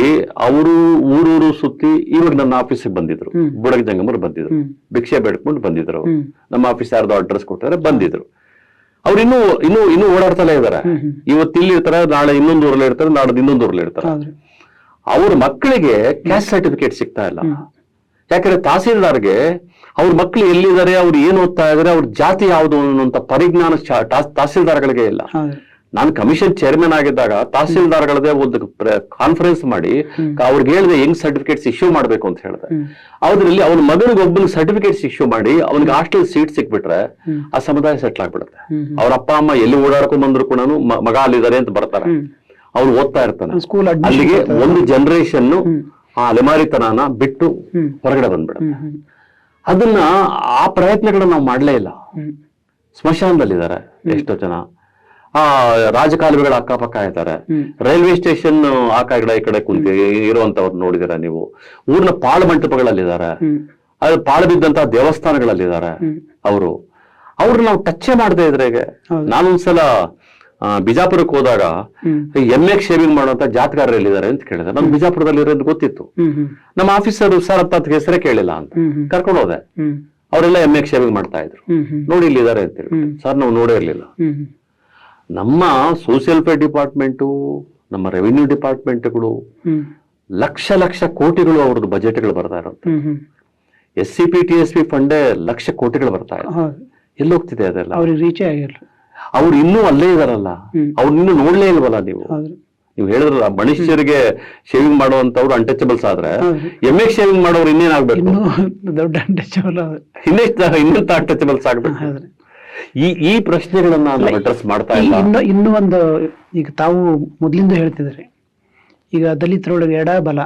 Speaker 1: ಅವರು ಊರೂರು ಸುತ್ತಿ ಇವಾಗ ನನ್ನ ಆಫೀಸಿಗೆ ಬಂದಿದ್ರು. ಬುಡಗ ಜಂಗಮರು ಬಂದಿದ್ರು. ಭಿಕ್ಷೆ ಬೇಡ್ಕೊಂಡು ಬಂದಿದ್ರು ನಮ್ಮ ಆಫೀಸ್ ಯಾರ್ದು ಅಡ್ರೆಸ್ ಕೊಟ್ಟಿದ್ರೆ ಬಂದಿದ್ರು. ಅವ್ರು ಇನ್ನೂ ಇನ್ನೂ ಇನ್ನೂ ಓಡಾಡ್ತಾನೆ ಇದಾರೆ. ಇವತ್ತು ಇಲ್ಲಿ ಇರ್ತಾರೆ ನಾಳೆ ಇನ್ನೊಂದು ಊರಲ್ಲಿ ಇರ್ತಾರೆ ನಾಳೆ ಇನ್ನೊಂದು ಊರಲ್ಲಿ ಇರ್ತಾರೆ. ಅವ್ರ ಮಕ್ಕಳಿಗೆ ಕ್ಯಾಸ್ಟ್ ಸರ್ಟಿಫಿಕೇಟ್ ಸಿಗ್ತಾ ಇಲ್ಲ. ಯಾಕಂದ್ರೆ ತಹಸೀಲ್ದಾರ್ಗೆ ಅವ್ರ ಮಕ್ಕಳು ಎಲ್ಲಿದ್ದಾರೆ ಅವ್ರು ಏನ್ ಓದ್ತಾ ಇದಾರೆ ಅವ್ರ ಜಾತಿ ಯಾವುದು ಅನ್ನುವಂತ ಪರಿಜ್ಞಾನ ತಹಸೀಲ್ದಾರ್ಗಳಿಗೆ ಇಲ್ಲ. ನಾನು ಕಮಿಷನ್ ಚೇರ್ಮನ್ ಆಗಿದ್ದಾಗ ತಹಸೀಲ್ದಾರ್ಗಳದೇ ಒಂದು ಕಾನ್ಫರೆನ್ಸ್ ಮಾಡಿ. ಅವ್ರಿಗೆ ಹೇಳಿದೆ ಹೆಂಗ್ ಸರ್ಟಿಫಿಕೇಟ್ಸ್ ಇಶ್ಯೂ ಮಾಡ್ಬೇಕು ಅಂತ ಹೇಳಿದೆ.
Speaker 2: ಅವ್ರಲ್ಲಿ
Speaker 1: ಅದ್ರಲ್ಲಿ ಅವ್ನ ಮಗನಿಗೆ ಒಬ್ಬನ ಸರ್ಟಿಫಿಕೇಟ್ಸ್ ಇಶ್ಯೂ ಮಾಡಿ ಅವನಿಗೆ ಹಾಸ್ಟೆಲ್ ಸೀಟ್ ಸಿಕ್ಬಿಟ್ರೆ ಆ ಸಮುದಾಯ ಸೆಟ್ಲ್ ಆಗ್ಬಿಡುತ್ತೆ. ಅವ್ರ ಅಪ್ಪ ಅಮ್ಮ ಎಲ್ಲಿ ಓಡಾಡ್ಕೊಂಡ್ ಬಂದ್ರು ಕೂಡ ಮಗ ಅಲ್ಲಿದ್ದಾರೆ ಅಂತ ಬರ್ತಾರೆ. ಅವ್ನು ಓದ್ತಾ ಇರ್ತಾನೆ. ಅಲ್ಲಿಗೆ ಒಂದು ಜನರೇಷನ್ ಆ ಅಲೆಮಾರಿತನನ ಬಿಟ್ಟು ಹೊರಗಡೆ ಬಂದ್ಬಿಡ
Speaker 2: ಹ್ಮ್ ಹ್ಮ್.
Speaker 1: ಅದನ್ನ ಆ ಪ್ರಯತ್ನಗಳನ್ನ ನಾವು ಮಾಡ್ಲೇ ಇಲ್ಲ. ಸ್ಮಶಾನದಲ್ಲಿದ್ದಾರೆ ಎಷ್ಟೋ ಜನ. ಆ ರಾಜಕಾಲುವೆಗಳ ಅಕ್ಕಪಕ್ಕ ಇದ್ದಾರೆ. ರೈಲ್ವೆ ಸ್ಟೇಷನ್ ಆ ಕಡೆ ಈ ಕಡೆ ಕುಂತಿ ಇರುವಂತವ್ರು ನೋಡಿದಿರ ನೀವು? ಊರಿನ ಪಾಳು ಮಂಟಪಗಳಲ್ಲಿದ್ದಾರೆ.
Speaker 2: ಅದ್ರ
Speaker 1: ಅದು ಪಾಳು ಬಿದ್ದಂತಹ ದೇವಸ್ಥಾನಗಳಲ್ಲಿದ್ದಾರೆ ಅವರು. ಅವ್ರನ್ನ ನಾವು ಟಚ್ಚೇ ಮಾಡದೆ ಇದ್ರೆ ಹೇಗೆ?
Speaker 2: ಹೌದು.
Speaker 1: ನಾನೊಂದ್ಸಲ ಬಿಜಾಪುರಕ್ಕೆ ಹೋದಾಗ ಎಂ ಎಕ್ ಶೇವಿಂಗ್ ಮಾಡುವಂತ ಜಾತಗಾರರು ಎಲ್ಲಿದ್ದಾರೆ ಅಂತ ಕೇಳಿದೆ. ನಮ್ ಬಿಜಾಪುರದಲ್ಲಿ ಇರೋದು ಗೊತ್ತಿತ್ತು. ನಮ್ಮ ಆಫೀಸರ್ ಸರ್ ಅಂತ ಹೆಸರೇ ಕೇಳಿಲ್ಲ ಅಂತ ಕರ್ಕೊಂಡು ಹೋದೆ. ಅವರೆಲ್ಲ ಎಂ ಎಕ್ ಶೇವಿಂಗ್ ಮಾಡ್ತಾ ಇದ್ರು. ನೋಡಿ ಇಲ್ಲಿದ್ದಾರೆ ಅಂತ ಹೇಳಿ
Speaker 2: ಹ್ಮ್.
Speaker 1: ಸರ್ ನಾವು ನೋಡೇ ಇರ್ಲಿಲ್ಲ. ನಮ್ಮ ಸೋಷಿಯಲ್ ಫೇರ್ ಡಿಪಾರ್ಟ್ಮೆಂಟು ನಮ್ಮ ರೆವಿನ್ಯೂ ಡಿಪಾರ್ಟ್ಮೆಂಟ್ಗಳು ಲಕ್ಷ ಲಕ್ಷ ಕೋಟಿಗಳು ಅವ್ರದ್ದು ಬಜೆಟ್ಗಳು ಬರ್ತಾ ಇರುತ್ತೆ.
Speaker 2: ಹ್ಮ್
Speaker 1: S C P T S P ಫಂಡೇ lakh ಕೋಟಿಗಳು ಬರ್ತಾ ಇದೆ ಎಲ್ಲಿ ಹೋಗ್ತಿದೆ ಅದೆಲ್ಲ?
Speaker 2: ಅವ್ರಿಗೆ ರೀಚೇ ಆಗಿರಲ್ಲ
Speaker 1: ಅವ್ರು ಇನ್ನೂ ಅಲ್ಲೇ ಇದಾರಲ್ಲ.
Speaker 2: ಹ್ಮ್.
Speaker 1: ಅವ್ರು ಇನ್ನೂ ನೋಡ್ಲೇ ಇಲ್ವಲ್ಲ ನೀವು? ನೀವು ಹೇಳಿದ್ರಲ್ಲ ಮನುಷ್ಯರಿಗೆ ಶೇವಿಂಗ್ ಮಾಡುವಂತವ್ರು ಅನ್ಟಚಬಲ್ಸ್ ಆದ್ರೆ ಎಂ ಎಕ್ ಶೇವಿಂಗ್ ಮಾಡೋರು ಇನ್ನೇನಾಗ್ಬೇಕು?
Speaker 2: ಇನ್ನೂ ದೊಡ್ಡ ಅನ್ಟಚಬಲ್
Speaker 1: ಇನ್ನೆಷ್ಟು ಇನ್ನೆಂತ ಅನ್ಟಚಬಲ್ಸ್ ಆಗ್ಬೇಕು? ಈ ಈ ಪ್ರಶ್ನೆಗಳನ್ನ ಅಡ್ರೆಸ್ ಮಾಡ್ತಾ ಇಲ್ಲ.
Speaker 2: ಇನ್ನು ಇನ್ನೂ ಒಂದು ಈಗ ತಾವು ಮೊದಲಿಂದ ಹೇಳ್ತಿದ್ರಿ ಈಗ ದಲಿತರೊಳಗೆ ಎಡ ಬಲ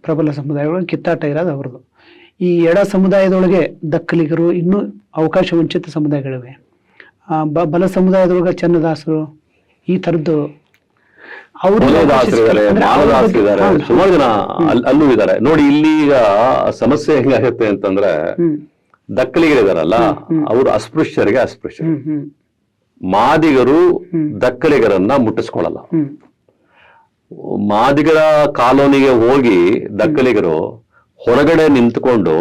Speaker 2: ಪ್ರಬಲ ಸಮುದಾಯಗಳು ಕಿತ್ತಾಟ ಇರೋದು ಅವ್ರದ್ದು. ಈ ಎಡ ಸಮುದಾಯದೊಳಗೆ ದಕ್ಕಲಿಗರು ಇನ್ನೂ ಅವಕಾಶ ವಂಚಿತ ಸಮುದಾಯಗಳಿವೆ. ಆ, ಬ- ಬಲ ಸಮುದಾಯದೊಳಗೆ ಚನ್ನದಾಸರು ಈ ಥರದ್ದು.
Speaker 1: ಸುಮಾರು ಜನ ಅಲ್ಲೂ ಇದ್ದಾರೆ ನೋಡಿ ಇಲ್ಲಿ ಈಗ ಸಮಸ್ಯೆ ಹೆಂಗಾಗತ್ತೆ ಅಂತಂದ್ರೆ ದಕ್ಕಲಿಗರಿದಾರಲ್ಲ ಅವರು ಅಸ್ಪೃಶ್ಯರಿಗೆ ಅಸ್ಪೃಶ್ಯ. ಮಾದಿಗರು ದಕ್ಕಲಿಗರನ್ನ ಮುಟ್ಟಿಸ್ಕೊಳ್ಳಲ್ಲ. ಮಾದಿಗರ ಕಾಲೋನಿಗೆ ಹೋಗಿ ದಕ್ಕಲಿಗರು ಹೊರಗಡೆ ನಿಂತ್ಕೊಂಡು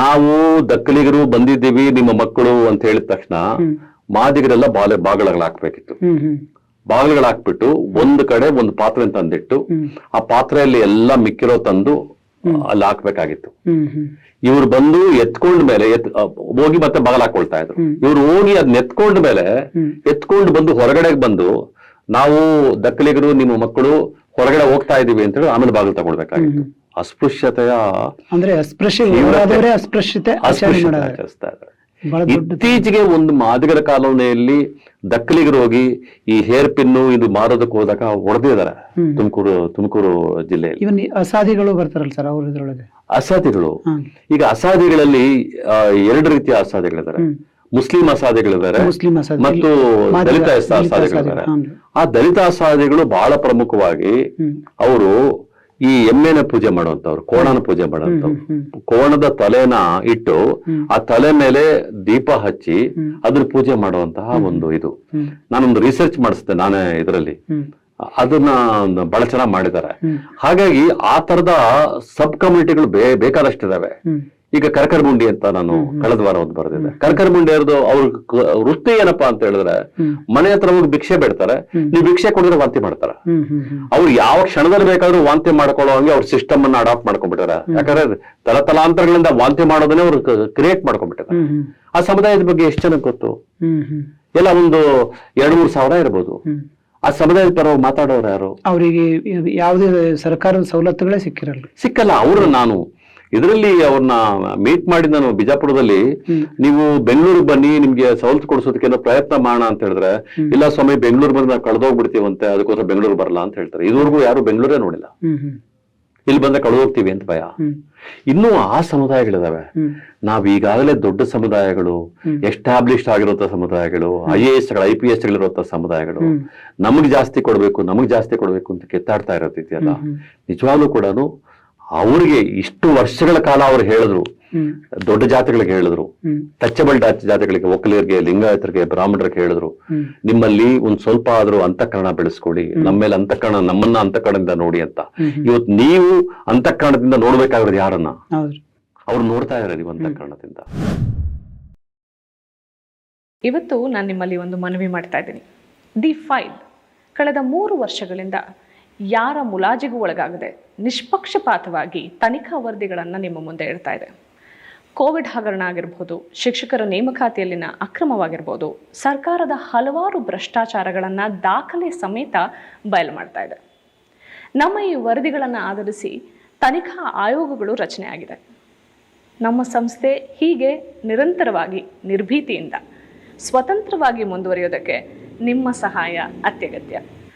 Speaker 1: ನಾವು ದಕ್ಕಲಿಗರು ಬಂದಿದ್ದೀವಿ ನಿಮ್ಮ ಮಕ್ಕಳು ಅಂತ ಹೇಳಿದ ತಕ್ಷಣ. ಮಾದಿಗರೆಲ್ಲ ಬಾಲೆ ಬಾಗಿಲುಗಳಾಕ್ಬೇಕಿತ್ತು. ಬಾಗಿಲುಗಳಾಕ್ಬಿಟ್ಟು ಒಂದು ಕಡೆ ಒಂದು ಪಾತ್ರೆ ತಂದಿಟ್ಟು ಆ ಪಾತ್ರೆಯಲ್ಲಿ ಎಲ್ಲ ಮಿಕ್ಕಿರೋ ತಂದು ಅಲ್ಲಿ ಹಾಕ್ಬೇಕಾಗಿತ್ತು. ಇವ್ರು ಬಂದು ಎತ್ಕೊಂಡ ಮೇಲೆ ಎತ್ ಹೋಗಿ ಮತ್ತೆ ಬಗಲ್ ಹಾಕೊಳ್ತಾ ಇದ್ರು. ಇವ್ರು ಹೋಗಿ ಅದ್ ನೆತ್ಕೊಂಡ ಮೇಲೆ
Speaker 2: ಎತ್ಕೊಂಡ್
Speaker 1: ಎತ್ಕೊಂಡು ಬಂದು ಹೊರಗಡೆ ಬಂದು ನಾವು ದಕ್ಕಲಿಗರು ನಿಮ್ಮ ಮಕ್ಕಳು ಹೊರಗಡೆ ಹೋಗ್ತಾ ಇದೀವಿ ಅಂತ ಹೇಳಿ ಆಮೇಲೆ ಬಾಗಿಲು ತಗೊಳ್ಬೇಕಾಗಿತ್ತು. ಅಸ್ಪೃಶ್ಯತೆಯ
Speaker 2: ಅಂದ್ರೆ ಅಸ್ಪೃಶ್ಯ. ಅಸ್ಪೃಶ್ಯತೆ
Speaker 1: ಆಚರಿಸ್ತಾ ಇದ್ದಾರೆ. ಇತ್ತೀಚೆಗೆ ಒಂದು ಮಾದಿಗರ ಕಾಲೋನಿಯಲ್ಲಿ ದಕ್ಕಲಿಗರು ಹೋಗಿ ಈ ಹೇರ್ ಪಿನ್ನು ಇದು ಮಾರೋದಕ್ಕೆ ಹೋದಾಗ ಹೊಡೆದಿದ್ದಾರೆ. ತುಮಕೂರು ತುಮಕೂರು ಜಿಲ್ಲೆಯಲ್ಲಿ.
Speaker 2: ಇವನ್ ಅಸಾದಿಗಳು ಬರ್ತಾರಲ್ಲ ಸರ್ ಅವ್ರ ಇದ್ರೊಳಗೆ? ಅಸಾಧಿಗಳು
Speaker 1: ಈಗ ಅಸಾಧಿಗಳಲ್ಲಿ ಎರಡು ರೀತಿಯ
Speaker 2: ಅಸಾಧಿಗಳಿದ್ದಾರೆ
Speaker 1: ಮುಸ್ಲಿಂ
Speaker 2: ಅಸಾಧಿಗಳಿದ್ದಾರೆ
Speaker 1: ಮತ್ತು ದಲಿತ
Speaker 2: ಹ್ಮ್.
Speaker 1: ಆ ದಲಿತ ಅಸಾಧಿಗಳು ಬಹಳ ಪ್ರಮುಖವಾಗಿ ಅವರು ಈ ಎಮ್ಮೆನ ಪೂಜೆ ಮಾಡುವಂತವ್ರು ಕೋಣನ ಪೂಜೆ
Speaker 2: ಮಾಡುವಂತ
Speaker 1: ಕೋಣದ ತಲೆನ ಇಟ್ಟು ಆ ತಲೆ ಮೇಲೆ ದೀಪ ಹಚ್ಚಿ. ಅದ್ರ ಪೂಜೆ ಮಾಡುವಂತಹ ಒಂದು ಇದು. ನಾನೊಂದು ರಿಸರ್ಚ್ ಮಾಡಿಸ್ದೆ ನಾನೇ ಇದರಲ್ಲಿ. ಅದನ್ನ ಒಂದು ಬಹಳ ಚೆನ್ನಾಗಿ ಮಾಡಿದ್ದಾರೆ. ಹಾಗಾಗಿ ಆ ತರದ ಸಬ್ ಕಮ್ಯುನಿಟಿಗಳು ಬೇ ಬೇಕಾದಷ್ಟಿದಾವೆ. ಈಗ ಕರ್ಕರ್ಮುಂಡಿ ಅಂತ ನಾನು ಕಳೆದ ವಾರ ಒಂದು ಬರೆದಿದ್ದೆ. ಕರ್ಕರ್ಮುಂಡಿ ಅವ್ರದ್ದು ಅವ್ರ ವೃತ್ತಿ ಏನಪ್ಪಾ ಅಂತ ಹೇಳಿದ್ರೆ ಮನೆ ಹತ್ರ ಹೋಗಿ ಭಿಕ್ಷೆ ಬಿಡ್ತಾರೆ. ನೀವು ಭಿಕ್ಷೆ ಕೊಡಿದ್ರೆ ವಾಂತಿ ಮಾಡ್ತಾರ. ಅವ್ರು ಯಾವ ಕ್ಷಣದಲ್ಲಿ ಬೇಕಾದ್ರೂ ವಾಂತಿ ಮಾಡ್ಕೊಳ್ಳೋ ಹಂಗೆ ಅವ್ರ ಸಿಸ್ಟಮ್ ಅನ್ನ ಅಡಾಪ್ಟ್ ಮಾಡ್ಕೊಂಡ್ಬಿಟ್ಟಾರೆ ಯಾಕಂದ್ರೆ ತಲತಲಾಂತರಗಳಿಂದ ವಾಂತಿ ಮಾಡೋದನ್ನೇ ಅವ್ರು ಕ್ರಿಯೇಟ್
Speaker 2: ಹ್ಮ್
Speaker 1: ಆ ಸಮುದಾಯದ ಬಗ್ಗೆ ಎಷ್ಟು ಜನಕ್ಕೆ ಗೊತ್ತು? ಎಲ್ಲ ಒಂದು ಎರಡು ಮೂರು ಸಾವಿರ ಇರ್ಬೋದು. ಆ ಸಮುದಾಯದ ಪರವಾಗಿ ಮಾತಾಡೋರು ಯಾರು?
Speaker 2: ಅವರಿಗೆ ಯಾವುದೇ ಸರ್ಕಾರದ ಸವಲತ್ತುಗಳೇ ಸಿಕ್ಕಿರಲ್ಲ.
Speaker 1: ಸಿಕ್ಕಲ್ಲ ಅವರು ನಾನು ಇದರಲ್ಲಿ ಅವ್ರನ್ನ ಮೀಟ್ ಮಾಡಿ ನಾನು ಬಿಜಾಪುರದಲ್ಲಿ ನೀವು ಬೆಂಗಳೂರಿಗೆ ಬನ್ನಿ ನಿಮ್ಗೆ ಸವಲತ್ತು ಕೊಡಿಸೋದಕ್ಕೆ ಪ್ರಯತ್ನ ಮಾಡೋಣ ಅಂತ ಹೇಳಿದ್ರೆ ಇಲ್ಲ ಸ್ವಾಮಿ ಬೆಂಗಳೂರು ಬಂದ್ರೆ ನಾವು ಕಳೆದೋಗ್ಬಿಡ್ತೀವಂತೆ ಅದಕ್ಕೋಸ್ಕರ ಬೆಂಗಳೂರು ಬರಲ್ಲ ಅಂತ ಹೇಳ್ತಾರೆ. ಇದುವರೆಗೂ ಯಾರು ಬೆಂಗಳೂರೇ ನೋಡಿಲ್ಲ. ಇಲ್ಲಿ ಬಂದ್ರೆ ಕಳೆದೋಗ್ತೀವಿ ಅಂತ ಭಯ. ಇನ್ನೂ ಆ ಸಮುದಾಯಗಳಿದಾವೆ. ನಾವ್ ಈಗಾಗಲೇ ದೊಡ್ಡ ಸಮುದಾಯಗಳು
Speaker 2: ಎಸ್ಟಾಬ್ಲಿಷ್
Speaker 1: ಎಸ್ಟಾಬ್ಲಿಷ್ಡ್ ಆಗಿರುವಂತ ಸಮುದಾಯಗಳು ಐ ಎ ಎಸ್ಗಳು ಐ ಪಿ ಎಸ್ ಗಳಿರುವಂತ ಸಮುದಾಯಗಳು. ನಮಗ್ ಜಾಸ್ತಿ ಕೊಡ್ಬೇಕು ನಮಗ್ ಜಾಸ್ತಿ ಕೊಡ್ಬೇಕು ಅಂತ ಕೆತ್ತಾಡ್ತಾ
Speaker 2: ಅಲ್ಲ.
Speaker 1: ನಿಜವಾಗ್ಲೂ ಕೂಡ ಅವ್ರಿಗೆ ಇಷ್ಟು ವರ್ಷಗಳ ಕಾಲ ಅವ್ರು ಹೇಳಿದ್ರು. ದೊಡ್ಡ ಜಾತಿಗಳಿಗೆ ಹೇಳಿದ್ರು.
Speaker 2: ತಚ್ಚಬಲ್
Speaker 1: ಟಚಬಲ್ ಜಾತಿಗಳಿಗೆ ಒಕ್ಕಲಿಗರಿಗೆ ಲಿಂಗಾಯತರಿಗೆ ಬ್ರಾಹ್ಮಣರಿಗೆ ಹೇಳಿದ್ರು. ನಿಮ್ಮಲ್ಲಿ ಒಂದ್ ಸ್ವಲ್ಪ ಆದ್ರೂ ಅಂತಃಕರಣ ಬೆಳೆಸ್ಕೊಳ್ಳಿ. ನಮ್ಮ ಮೇಲೆ ಅಂತಃಕರಣ ನಮ್ಮನ್ನ ಅಂತಃಕರಣದಿಂದ ನೋಡಿ ಅಂತ. ಇವತ್ತು ನೀವು ಅಂತಃಕರಣದಿಂದ ನೋಡ್ಬೇಕಾಗಿರೋದು ಯಾರನ್ನ? ಅವ್ರು ನೋಡ್ತಾ ಇದಾರೆ ನೀವು ಅಂತಃಕರಣದಿಂದ.
Speaker 3: ಇವತ್ತು ನಾನು ನಿಮ್ಮಲ್ಲಿ ಒಂದು ಮನವಿ ಮಾಡ್ತಾ ಇದ್ದೀನಿ. The file. ಕಳೆದ ಮೂರು ವರ್ಷಗಳಿಂದ ಯಾರ ಮುಲಾಜಿಗೂ ಒಳಗಾಗದೆ ನಿಷ್ಪಕ್ಷಪಾತವಾಗಿ ತನಿಖಾ ವರದಿಗಳನ್ನು ನಿಮ್ಮ ಮುಂದೆ ಇಡ್ತಾ ಇದೆ. ಕೋವಿಡ್ ಹಗರಣ ಆಗಿರ್ಬೋದು, ಶಿಕ್ಷಕರ ನೇಮಕಾತಿಯಲ್ಲಿನ ಅಕ್ರಮವಾಗಿರ್ಬೋದು, ಸರ್ಕಾರದ ಹಲವಾರು ಭ್ರಷ್ಟಾಚಾರಗಳನ್ನು ದಾಖಲೆ ಸಮೇತ ಬಯಲು ಮಾಡ್ತಾ ಇದೆ. ನಮ್ಮ ಈ ವರದಿಗಳನ್ನು ಆಧರಿಸಿ ತನಿಖಾ ಆಯೋಗಗಳು ರಚನೆ ಆಗಿದೆ. ನಮ್ಮ ಸಂಸ್ಥೆ ಹೀಗೆ ನಿರಂತರವಾಗಿ ನಿರ್ಭೀತಿಯಿಂದ ಸ್ವತಂತ್ರವಾಗಿ ಮುಂದುವರಿಯೋದಕ್ಕೆ ನಿಮ್ಮ ಸಹಾಯ ಅತ್ಯಗತ್ಯ.